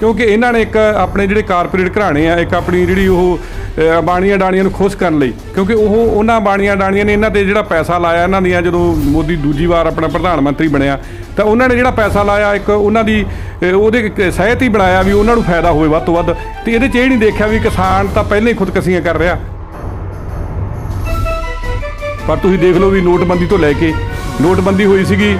ਕਿਉਂਕਿ ਇਹਨਾਂ ਨੇ ਇੱਕ ਆਪਣੇ ਜਿਹੜੇ ਕਾਰਪੋਰੇਟ ਘਰਾਣੇ ਆ, ਇੱਕ ਆਪਣੀ ਜਿਹੜੀ ਉਹ ਬਾਣੀਆਂ ਡਾਣੀਆਂ ਨੂੰ ਖੁਸ਼ ਕਰਨ ਲਈ। ਕਿਉਂਕਿ ਉਹ ਉਹਨਾਂ ਬਾਣੀਆਂ ਡਾਣੀਆਂ ਨੇ ਇਹਨਾਂ ਤੇ ਜਿਹੜਾ ਪੈਸਾ ਲਾਇਆ, ਇਹਨਾਂ ਦੀਆਂ ਜਦੋਂ ਮੋਦੀ ਦੂਜੀ ਵਾਰ ਆਪਣਾ ਪ੍ਰਧਾਨ ਮੰਤਰੀ ਬਣਿਆ, ਤਾਂ ਉਹਨਾਂ ਨੇ ਜਿਹੜਾ ਪੈਸਾ ਲਾਇਆ, ਇੱਕ ਉਹਨਾਂ ਦੀ ਉਹਦੇ ਇੱਕ ਸਹਿਤ ਹੀ ਬਣਾਇਆ ਵੀ ਉਹਨਾਂ ਨੂੰ ਫਾਇਦਾ ਹੋਵੇ ਵੱਧ ਤੋਂ ਵੱਧ। ਤੇ ਇਹਦੇ 'ਚ ਇਹ ਨਹੀਂ ਦੇਖਿਆ ਵੀ ਕਿਸਾਨ ਤਾਂ ਪਹਿਲਾਂ ਹੀ ਖੁਦਕਸ਼ੀਆਂ ਕਰ ਰਿਹਾ। ਪਰ ਤੁਸੀਂ ਦੇਖ ਲਓ ਵੀ ਨੋਟਬੰਦੀ ਤੋਂ ਲੈ ਕੇ, ਨੋਟਬੰਦੀ ਹੋਈ ਸੀਗੀ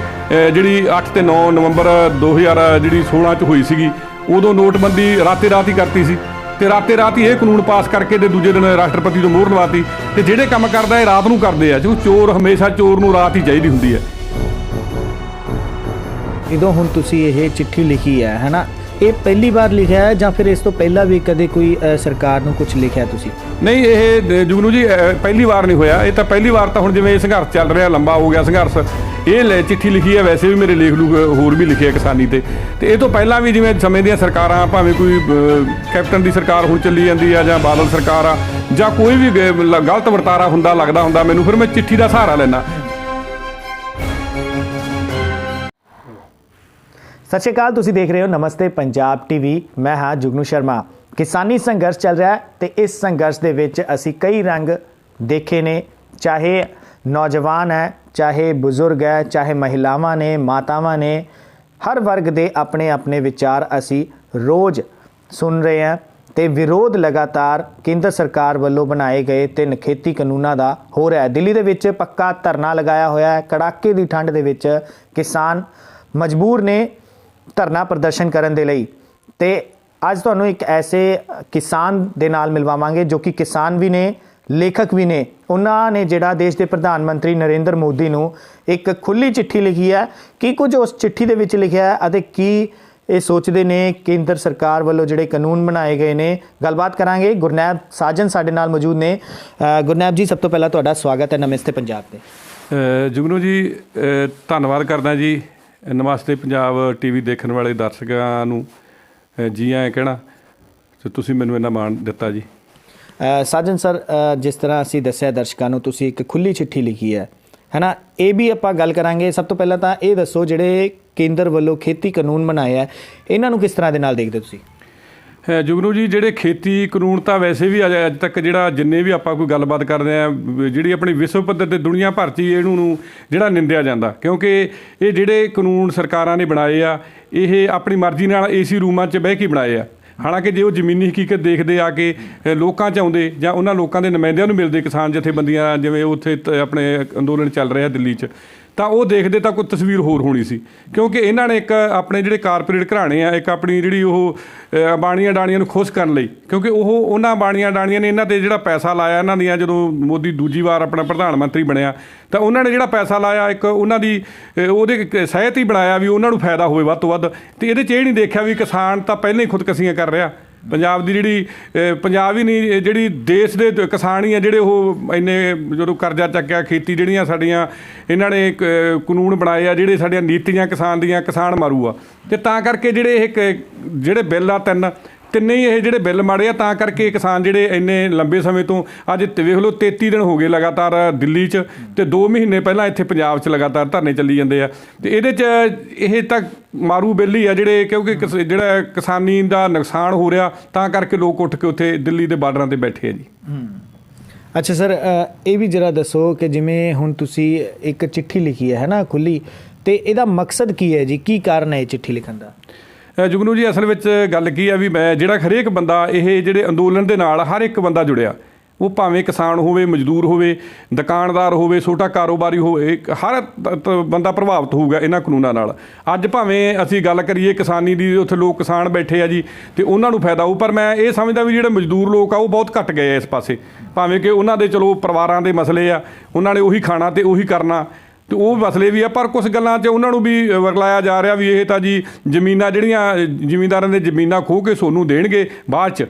ਜਿਹੜੀ 8 ਤੇ 9 ਨਵੰਬਰ 2000 ਜਿਹੜੀ 16 ਚ ਹੋਈ ਸੀਗੀ ਉਦੋਂ ਨੋਟਬੰਦੀ ਰਾਤੇ ਰਾਤ ਹੀ ਕਰਤੀ ਸੀ ਤੇ ਰਾਤੇ ਰਾਤ ਹੀ ਇਹ ਕਾਨੂੰਨ ਪਾਸ ਕਰਕੇ ਤੇ ਦੂਜੇ ਦਿਨ ਰਾਸ਼ਟਰਪਤੀ ਤੋਂ ਮੋਹਰ ਲਵਾਤੀ ਤੇ ਜਿਹੜੇ ਕੰਮ ਕਰਦਾ ਇਹ ਰਾਤ ਨੂੰ ਕਰਦੇ ਆ ਜੋ ਚੋਰ ਹਮੇਸ਼ਾ ਚੋਰ ਨੂੰ ਰਾਤ ਹੀ ਚਾਹੀਦੀ ਹੁੰਦੀ ਹੈ। ਜਦੋਂ ਹੁਣ ਤੁਸੀਂ ਇਹ ਚਿੱਠੀ ਲਿਖੀ ਹੈ ਹੈਨਾ? ਇਹ ਪਹਿਲੀ ਵਾਰ ਲਿਖਿਆ ਹੈ ਜਾਂ ਫਿਰ ਇਸ ਤੋਂ ਪਹਿਲਾਂ ਵੀ ਕਦੇ ਕੋਈ ਸਰਕਾਰ ਨੂੰ ਕੁਝ ਲਿਖਿਆ ਤੁਸੀਂ? ਨਹੀਂ ਇਹ ਜੁਗਨੂ ਜੀ ਪਹਿਲੀ ਵਾਰ ਨਹੀਂ ਹੋਇਆ। ਇਹ ਤਾਂ ਪਹਿਲੀ ਵਾਰ ਤਾਂ ਹੁਣ ਜਿਵੇਂ ਇਹ ਸੰਘਰਸ਼ ਚੱਲ ਰਿਹਾ ਲੰਬਾ ਹੋ ਗਿਆ ਸੰਘਰਸ਼। ਇਹ ਲੈ ਚਿੱਠੀ ਲਿਖੀ ਹੈ, ਵੈਸੇ ਵੀ ਮੇਰੇ ਲੇਖ ਲੂਖ ਹੋਰ ਵੀ ਲਿਖੇ ਆ ਕਿਸਾਨੀ ਤੇ। ਤੇ ਇਹ ਤੋਂ ਪਹਿਲਾਂ ਵੀ ਜਿਵੇਂ ਸਮੇਂ ਦੀਆਂ ਸਰਕਾਰਾਂ, ਭਾਵੇਂ ਕੋਈ ਕੈਪਟਨ ਦੀ ਸਰਕਾਰ ਹੁਣ ਚੱਲੀ ਜਾਂਦੀ ਆ ਜਾਂ ਬਾਦਲ ਸਰਕਾਰ ਆ, ਜਾਂ ਕੋਈ ਵੀ ਗਲਤ ਵਰਤਾਰਾ ਹੁੰਦਾ, ਲੱਗਦਾ ਹੁੰਦਾ, ਮੈਨੂੰ ਫਿਰ ਮੈਂ ਚਿੱਠੀ ਦਾ ਸਹਾਰਾ ਲੈਣਾ ਸਤਿ ਸ਼੍ਰੀ ਅਕਾਲ, ਤੁਸੀਂ ਦੇਖ ਰਹੇ ਹੋ ਨਮਸਤੇ ਪੰਜਾਬ ਟੀਵੀ। ਮੈਂ ਹਾਂ ਜੁਗਨੂ ਸ਼ਰਮਾ। ਕਿਸਾਨੀ ਸੰਘਰਸ਼ ਚੱਲ ਰਿਹਾ ਹੈ ਤੇ ਇਸ ਸੰਘਰਸ਼ ਦੇ ਵਿੱਚ ਅਸੀਂ ਕਈ ਰੰਗ ਦੇਖੇ ਨੇ, ਚਾਹੇ ਨੌਜਵਾਨ ਹੈ ਚਾਹੇ ਬਜ਼ੁਰਗ ਹੈ, ਚਾਹੇ ਮਹਿਲਾਵਾਂ ਨੇ, ਮਾਤਾਵਾਂ ਨੇ, ਹਰ ਵਰਗ ਦੇ ਆਪਣੇ ਆਪਣੇ ਵਿਚਾਰ ਅਸੀਂ ਰੋਜ਼ ਸੁਣ ਰਹੇ ਹਾਂ ਤੇ ਵਿਰੋਧ ਲਗਾਤਾਰ ਕੇਂਦਰ ਸਰਕਾਰ ਵੱਲੋਂ ਬਣਾਏ ਗਏ ਤਿੰਨ ਖੇਤੀ ਕਾਨੂੰਨਾਂ ਦਾ ਹੋ ਰਿਹਾ ਹੈ। ਦਿੱਲੀ ਦੇ ਵਿੱਚ ਪੱਕਾ ਧਰਨਾ ਲਗਾਇਆ ਹੋਇਆ ਹੈ। ਕੜਾਕੇ ਦੀ ਠੰਡ ਦੇ ਵਿੱਚ ਕਿਸਾਨ ਮਜਬੂਰ ਨੇ ਧਰਨਾ ਪ੍ਰਦਰਸ਼ਨ ਕਰਨ ਦੇ ਲਈ। ਤੇ ਅੱਜ ਤੁਹਾਨੂੰ ਇੱਕ ਐਸੇ ਕਿਸਾਨ ਦੇ ਨਾਲ ਮਿਲਵਾਵਾਂਗੇ ਜੋ ਕਿ ਕਿਸਾਨ ਵੀ ਨੇ ਲੇਖਕ ਵੀ ਨੇ। ਉਹਨਾਂ ਨੇ ਜਿਹੜਾ ਦੇਸ਼ ਦੇ ਪ੍ਰਧਾਨ ਮੰਤਰੀ ਨਰਿੰਦਰ ਮੋਦੀ ਨੂੰ ਇੱਕ ਖੁੱਲੀ ਚਿੱਠੀ ਲਿਖੀ ਹੈ। ਕੀ ਕੁਝ ਉਸ ਚਿੱਠੀ ਦੇ ਵਿੱਚ ਲਿਖਿਆ ਹੈ ਅਤੇ ਕੀ ਇਹ ਸੋਚਦੇ ਨੇ ਕੇਂਦਰ ਸਰਕਾਰ ਵੱਲੋਂ ਜਿਹੜੇ ਕਾਨੂੰਨ ਬਣਾਏ ਗਏ ਨੇ? ਗੱਲਬਾਤ ਕਰਾਂਗੇ। ਗੁਰਨੈਬ ਸਾਜਨ ਸਾਡੇ ਨਾਲ ਮੌਜੂਦ ਨੇ। ਗੁਰਨੈਬ ਜੀ, ਸਭ ਤੋਂ ਪਹਿਲਾਂ ਤੁਹਾਡਾ ਸਵਾਗਤ ਹੈ ਨਮਸਤੇ ਪੰਜਾਬ ਤੇ। ਜੁਗਨੂ ਜੀ ਧੰਨਵਾਦ ਕਰਦਾ ਜੀ। ਨਮਸਤੇ ਪੰਜਾਬ ਟੀਵੀ ਦੇਖਣ ਵਾਲੇ ਦਰਸ਼ਕਾਂ ਨੂੰ। ਅਹ ਜੀ ਆਇਆਂ ਕਹਿਣਾ। ਤੇ ਤੁਸੀਂ ਮੈਨੂੰ ਇੰਨਾ ਮਾਣ ਦਿੱਤਾ ਜੀ। ਸਾਜਨ ਸਰ ਜਿਸ ਤਰ੍ਹਾਂ ਅਸੀਂ ਦੱਸਿਆ ਦਰਸ਼ਕਾਂ ਨੂੰ, ਤੁਸੀਂ ਇੱਕ ਖੁੱਲੀ ਚਿੱਠੀ ਲਿਖੀ ਹੈ, ਹੈਨਾ? ਇਹ ਵੀ ਆਪਾਂ ਗੱਲ ਕਰਾਂਗੇ। ਸਭ ਤੋਂ ਪਹਿਲਾਂ ਤਾਂ ਇਹ ਦੱਸੋ, ਜਿਹੜੇ ਕੇਂਦਰ ਵੱਲੋਂ ਖੇਤੀ ਕਾਨੂੰਨ ਬਣਾਏ ਆ, ਇਹਨਾਂ ਨੂੰ ਕਿਸ ਤਰ੍ਹਾਂ ਦੇ ਨਾਲ ਦੇਖਦੇ ਤੁਸੀਂ? ਹੈ ਜੁਗਨੂ ਜੀ, ਜਿਹੜੇ ਖੇਤੀ ਕਾਨੂੰਨ ਤਾਂ ਵੈਸੇ ਵੀ ਅੱਜ ਅੱਜ ਤੱਕ ਜਿਹੜਾ ਜਿੰਨੇ ਵੀ ਆਪਾਂ ਕੋਈ ਗੱਲਬਾਤ ਕਰਦੇ ਆ ਜਿਹੜੀ ਆਪਣੀ ਵਿਸ਼ਵ ਪੱਧਰ ਤੇ ਦੁਨੀਆ ਭਰ 'ਚ ਹੀ ਇਹਨੂੰ ਨੂੰ ਜਿਹੜਾ ਨਿੰਦਿਆ ਜਾਂਦਾ। ਕਿਉਂਕਿ ਇਹ ਜਿਹੜੇ ਕਾਨੂੰਨ ਸਰਕਾਰਾਂ ਨੇ ਬਣਾਏ ਆ, ਇਹ ਆਪਣੀ ਮਰਜ਼ੀ ਨਾਲ ਏਸੀ ਰੂਮਾਂ 'ਚ ਬਹਿ ਕੇ ਬਣਾਏ ਆ। ਹਾਲਾਂਕਿ ਜੇ ਉਹ ਜ਼ਮੀਨੀ ਹਕੀਕਤ ਦੇਖਦੇ ਆ ਕੇ ਲੋਕਾਂ 'ਚ ਆਉਂਦੇ ਜਾਂ ਉਹਨਾਂ ਲੋਕਾਂ ਦੇ ਨੁਮਾਇੰਦਿਆਂ ਨੂੰ ਮਿਲਦੇ ਕਿਸਾਨ ਜਥੇਬੰਦੀਆਂ, ਜਿਵੇਂ ਉੱਥੇ ਤ- ਆਪਣੇ ਅੰਦੋਲਨ ਚੱਲ ਰਿਹਾ ਦਿੱਲੀ 'ਚ ਤਾਂ ਉਹ ਦੇਖਦੇ ਤਾਂ ਕੋਈ ਤਸਵੀਰ ਹੋਰ ਹੋਣੀ ਸੀ। ਕਿਉਂਕਿ ਇਹਨਾਂ ਨੇ ਇੱਕ ਆਪਣੇ ਜਿਹੜੇ ਕਾਰਪੋਰੇਟ ਘਰਾਣੇ ਆ, ਇੱਕ ਆਪਣੀ ਜਿਹੜੀ ਉਹ ਬਾਣੀਆਂ ਡਾਣੀਆਂ ਨੂੰ ਖੁਸ਼ ਕਰਨ ਲਈ। ਕਿਉਂਕਿ ਉਹ, ਉਹਨਾਂ ਬਾਣੀਆਂ ਡਾਣੀਆਂ ਨੇ ਇਹਨਾਂ ਤੇ ਜਿਹੜਾ ਪੈਸਾ ਲਾਇਆ, ਇਹਨਾਂ ਦੀਆਂ ਜਦੋਂ ਮੋਦੀ ਦੂਜੀ ਵਾਰ ਆਪਣਾ ਪ੍ਰਧਾਨ ਮੰਤਰੀ ਬਣਿਆ, ਤਾਂ ਉਹਨਾਂ ਨੇ ਜਿਹੜਾ ਪੈਸਾ ਲਾਇਆ, ਇੱਕ ਉਹਨਾਂ ਦੀ ਉਹਦੇ ਸਹਿਤ ਹੀ ਬਣਾਇਆ ਵੀ ਉਹਨਾਂ ਨੂੰ ਫਾਇਦਾ ਹੋਵੇ ਵੱਧ ਤੋਂ ਵੱਧ। ਤੇ ਇਹਦੇ 'ਚ ਇਹ ਨਹੀਂ ਦੇਖਿਆ ਵੀ ਕਿਸਾਨ ਤਾਂ ਪਹਿਲਾਂ ਹੀ ਖੁਦਕਸ਼ੀਆਂ ਕਰ ਰਿਹਾ। ਪੰਜਾਬ ਦੀ ਜਿਹੜੀ ਪੰਜਾਬ ਹੀ ਨਹੀਂ ਜਿਹੜੀ ਦੇਸ਼ ਦੇ ਕਿਸਾਨ ਹੀ ਆ ਜਿਹੜੇ ਉਹ ਇੰਨੇ ਜਦੋਂ ਕਰਜ਼ਾ ਚੱਕਿਆ ਖੇਤੀ ਜਿਹੜੀਆਂ ਸਾਡੀਆਂ ਇਹਨਾਂ ਨੇ ਇੱਕ, ਕਾਨੂੰਨ ਬਣਾਏ ਆ ਜਿਹੜੇ ਸਾਡੀਆਂ ਨੀਤੀਆਂ ਕਿਸਾਨ ਦੀਆਂ ਕਿਸਾਨ ਮਾਰੂ ਆ। ਤੇ ਤਾਂ ਕਰਕੇ ਜਿਹੜੇ ਇਹ ਕ- ਜਿਹੜੇ ਬਿੱਲ ਆ ਤਿੰਨ ਤਿੰਨੇ ਹੀ ਇਹ ਜਿਹੜੇ ਬਿੱਲ ਮਾੜੇ ਆ, ਤਾਂ ਕਰਕੇ ਕਿਸਾਨ ਜਿਹੜੇ ਇੰਨੇ ਲੰਬੇ ਸਮੇਂ ਤੋਂ ਅੱਜ ਵੇਖ ਲਓ 33 ਦਿਨ ਹੋ ਗਏ ਲਗਾਤਾਰ ਦਿੱਲੀ 'ਚ ਤੇ 2 ਮਹੀਨੇ ਪਹਿਲਾਂ ਇੱਥੇ ਪੰਜਾਬ 'ਚ ਲਗਾਤਾਰ ਧਰਨੇ ਚੱਲੀ ਜਾਂਦੇ ਆ। ਤੇ ਇਹਦੇ 'ਚ ਇਹ ਤਾਂ ਮਾਰੂ ਬਿੱਲ ਹੀ ਆ ਜਿਹੜੇ, ਕਿਉਂਕਿ ਕਿਸ- ਜਿਹੜਾ ਕਿਸਾਨੀ ਦਾ ਨੁਕਸਾਨ ਹੋ ਰਿਹਾ, ਤਾਂ ਕਰਕੇ ਲੋਕ ਉੱਠ ਕੇ ਉੱਥੇ ਦਿੱਲੀ ਦੇ ਬਾਰਡਰਾਂ ਤੇ ਬੈਠੇ ਆ ਜੀ। ਅੱਛਾ ਸਰ ਇਹ ਵੀ ਜਰਾ ਦੱਸੋ ਕਿ ਜਿਵੇਂ ਹੁਣ ਤੁਸੀਂ ਇੱਕ ਚਿੱਠੀ ਲਿਖੀ ਹੈ ਨਾ, ਖੁੱਲੀ? ਤੇ ਇਹਦਾ ਮਕਸਦ ਕੀ ਹੈ ਜੀ? ਕੀ ਕਾਰਨ ਹੈ ਇਹ ਚਿੱਠੀ ਲਿਖਣ ਦਾ? ਜੁਗਨੂ ਜੀ, ਅਸਲ ਵਿੱਚ ਗੱਲ ਕੀ ਆ ਵੀ ਮੈਂ ਜਿਹੜਾ ਹਰੇਕ ਬੰਦਾ, ਇਹ ਜਿਹੜੇ ਅੰਦੋਲਨ ਦੇ ਨਾਲ ਹਰ ਇੱਕ ਬੰਦਾ ਜੁੜਿਆ। ਉਹ ਭਾਵੇਂ ਕਿਸਾਨ ਹੋਵੇ, ਮਜ਼ਦੂਰ ਹੋਵੇ, ਦੁਕਾਨਦਾਰ ਹੋਵੇ, ਛੋਟਾ ਕਾਰੋਬਾਰੀ ਹੋਵੇ ਹਰ ਤ- ਬੰਦਾ ਪ੍ਰਭਾਵਿਤ ਹੋਊਗਾ ਇਹਨਾਂ ਕਾਨੂੰਨਾਂ ਨਾਲ। ਅੱਜ ਭਾਵੇਂ ਅਸੀਂ ਗੱਲ ਕਰੀਏ ਕਿਸਾਨੀ ਦੀ, ਉੱਥੇ ਲੋਕ ਕਿਸਾਨ ਬੈਠੇ ਆ ਜੀ, ਤੇ ਉਹਨਾਂ ਨੂੰ ਫਾਇਦਾ ਹੋਊ, ਪਰ ਮੈਂ ਇਹ ਸਮਝਦਾ ਵੀ ਜਿਹੜੇ ਮਜ਼ਦੂਰ ਲੋਕ ਆ, ਉਹ ਬਹੁਤ ਘਟ ਗਏ ਆ ਇਸ ਪਾਸੇ। ਭਾਵੇਂ ਕਿ ਉਹਨਾਂ ਦੇ, ਚਲੋ, ਪਰਿਵਾਰਾਂ ਦੇ ਮਸਲੇ ਆ, ਉਹਨਾਂ ਨੇ ਉਹੀ ਖਾਣਾ ਤੇ ਉਹੀ ਕਰਨਾ। ਤੇ ਉਹ ਮਸਲੇ ਵੀ ਆ, ਪਰ ਕੁਝ ਗੱਲਾਂ 'ਚ ਉਹਨਾਂ ਨੂੰ ਵੀ ਵਰਲਾਇਆ ਜਾ ਰਿਹਾ ਵੀ ਇਹ ਤਾਂ ਜੀ ਜ਼ਮੀਨਾਂ ਜਿਹੜੀਆਂ ਜ਼ਿਮੀਂਦਾਰਾਂ ਦੇ ਜ਼ਮੀਨਾਂ ਖੋਹ ਕੇ ਸੋਨੂੰ ਦੇਣਗੇ ਬਾਅਦ 'ਚ।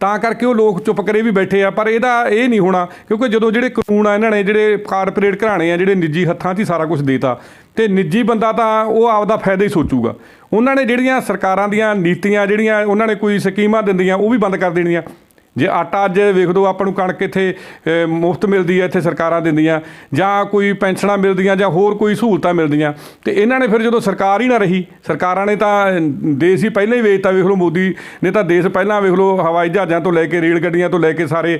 ਤਾਂ ਕਰਕੇ ਉਹ ਲੋਕ ਚੁੱਪ ਕਰੇ ਵੀ ਬੈਠੇ ਆ, ਪਰ ਇਹਦਾ ਇਹ ਨਹੀਂ ਹੋਣਾ, ਕਿਉਂਕਿ ਜਦੋਂ ਜਿਹੜੇ ਕਾਨੂੰਨ ਆ ਇਹਨਾਂ ਨੇ, ਜਿਹੜੇ ਕਾਰਪੋਰੇਟ ਘਰਾਣੇ ਆ, ਜਿਹੜੇ ਨਿੱਜੀ ਹੱਥਾਂ 'ਚ ਹੀ ਸਾਰਾ ਕੁਝ ਦੇਤਾ, ਤੇ ਨਿੱਜੀ ਬੰਦਾ ਤਾਂ ਉਹ ਆਪਦਾ ਫਾਇਦਾ ਹੀ ਸੋਚੂਗਾ। ਉਹਨਾਂ ਨੇ ਜਿਹੜੀਆਂ ਸਰਕਾਰਾਂ ਦੀਆਂ ਨੀਤੀਆਂ, ਜਿਹੜੀਆਂ ਉਹਨਾਂ ਨੇ ਕੋਈ ਸਕੀਮਾਂ ਦਿੰਦੀਆਂ, ਉਹ ਵੀ ਬੰਦ ਕਰ ਦੇਣੀਆਂ। ਜੇ ਆਟਾ ਅੱਜ ਵੇਖ ਲਓ ਆਪਾਂ ਨੂੰ ਕਣਕ ਇੱਥੇ ਮੁਫਤ ਮਿਲਦੀ ਹੈ, ਇੱਥੇ ਸਰਕਾਰਾਂ ਦਿੰਦੀਆਂ। ਜਾਂ ਕੋਈ ਪੈਨਸ਼ਨਾਂ ਮਿਲਦੀਆਂ, ਜਾਂ ਹੋਰ ਕੋਈ ਸਹੂਲਤਾਂ ਮਿਲਦੀਆਂ। ਤੇ ਇਹਨਾਂ ਨੇ ਫਿਰ ਜਦੋਂ ਸਰਕਾਰ ਹੀ ਨਾ ਰਹੀ, ਸਰਕਾਰਾਂ ਨੇ ਤਾਂ ਦੇਸ਼ ਹੀ ਪਹਿਲਾਂ ਹੀ ਵੇਚਤਾ ਵੇਖ ਲਓ, ਮੋਦੀ ਨੇ ਤਾਂ ਦੇਸ਼ ਪਹਿਲਾਂ, ਵੇਖ ਲਓ, ਹਵਾਈ ਜਹਾਜ਼ਾਂ ਤੋਂ ਲੈ ਕੇ, ਰੇਲ ਗੱਡੀਆਂ ਤੋਂ ਲੈ ਕੇ ਸਾਰੇ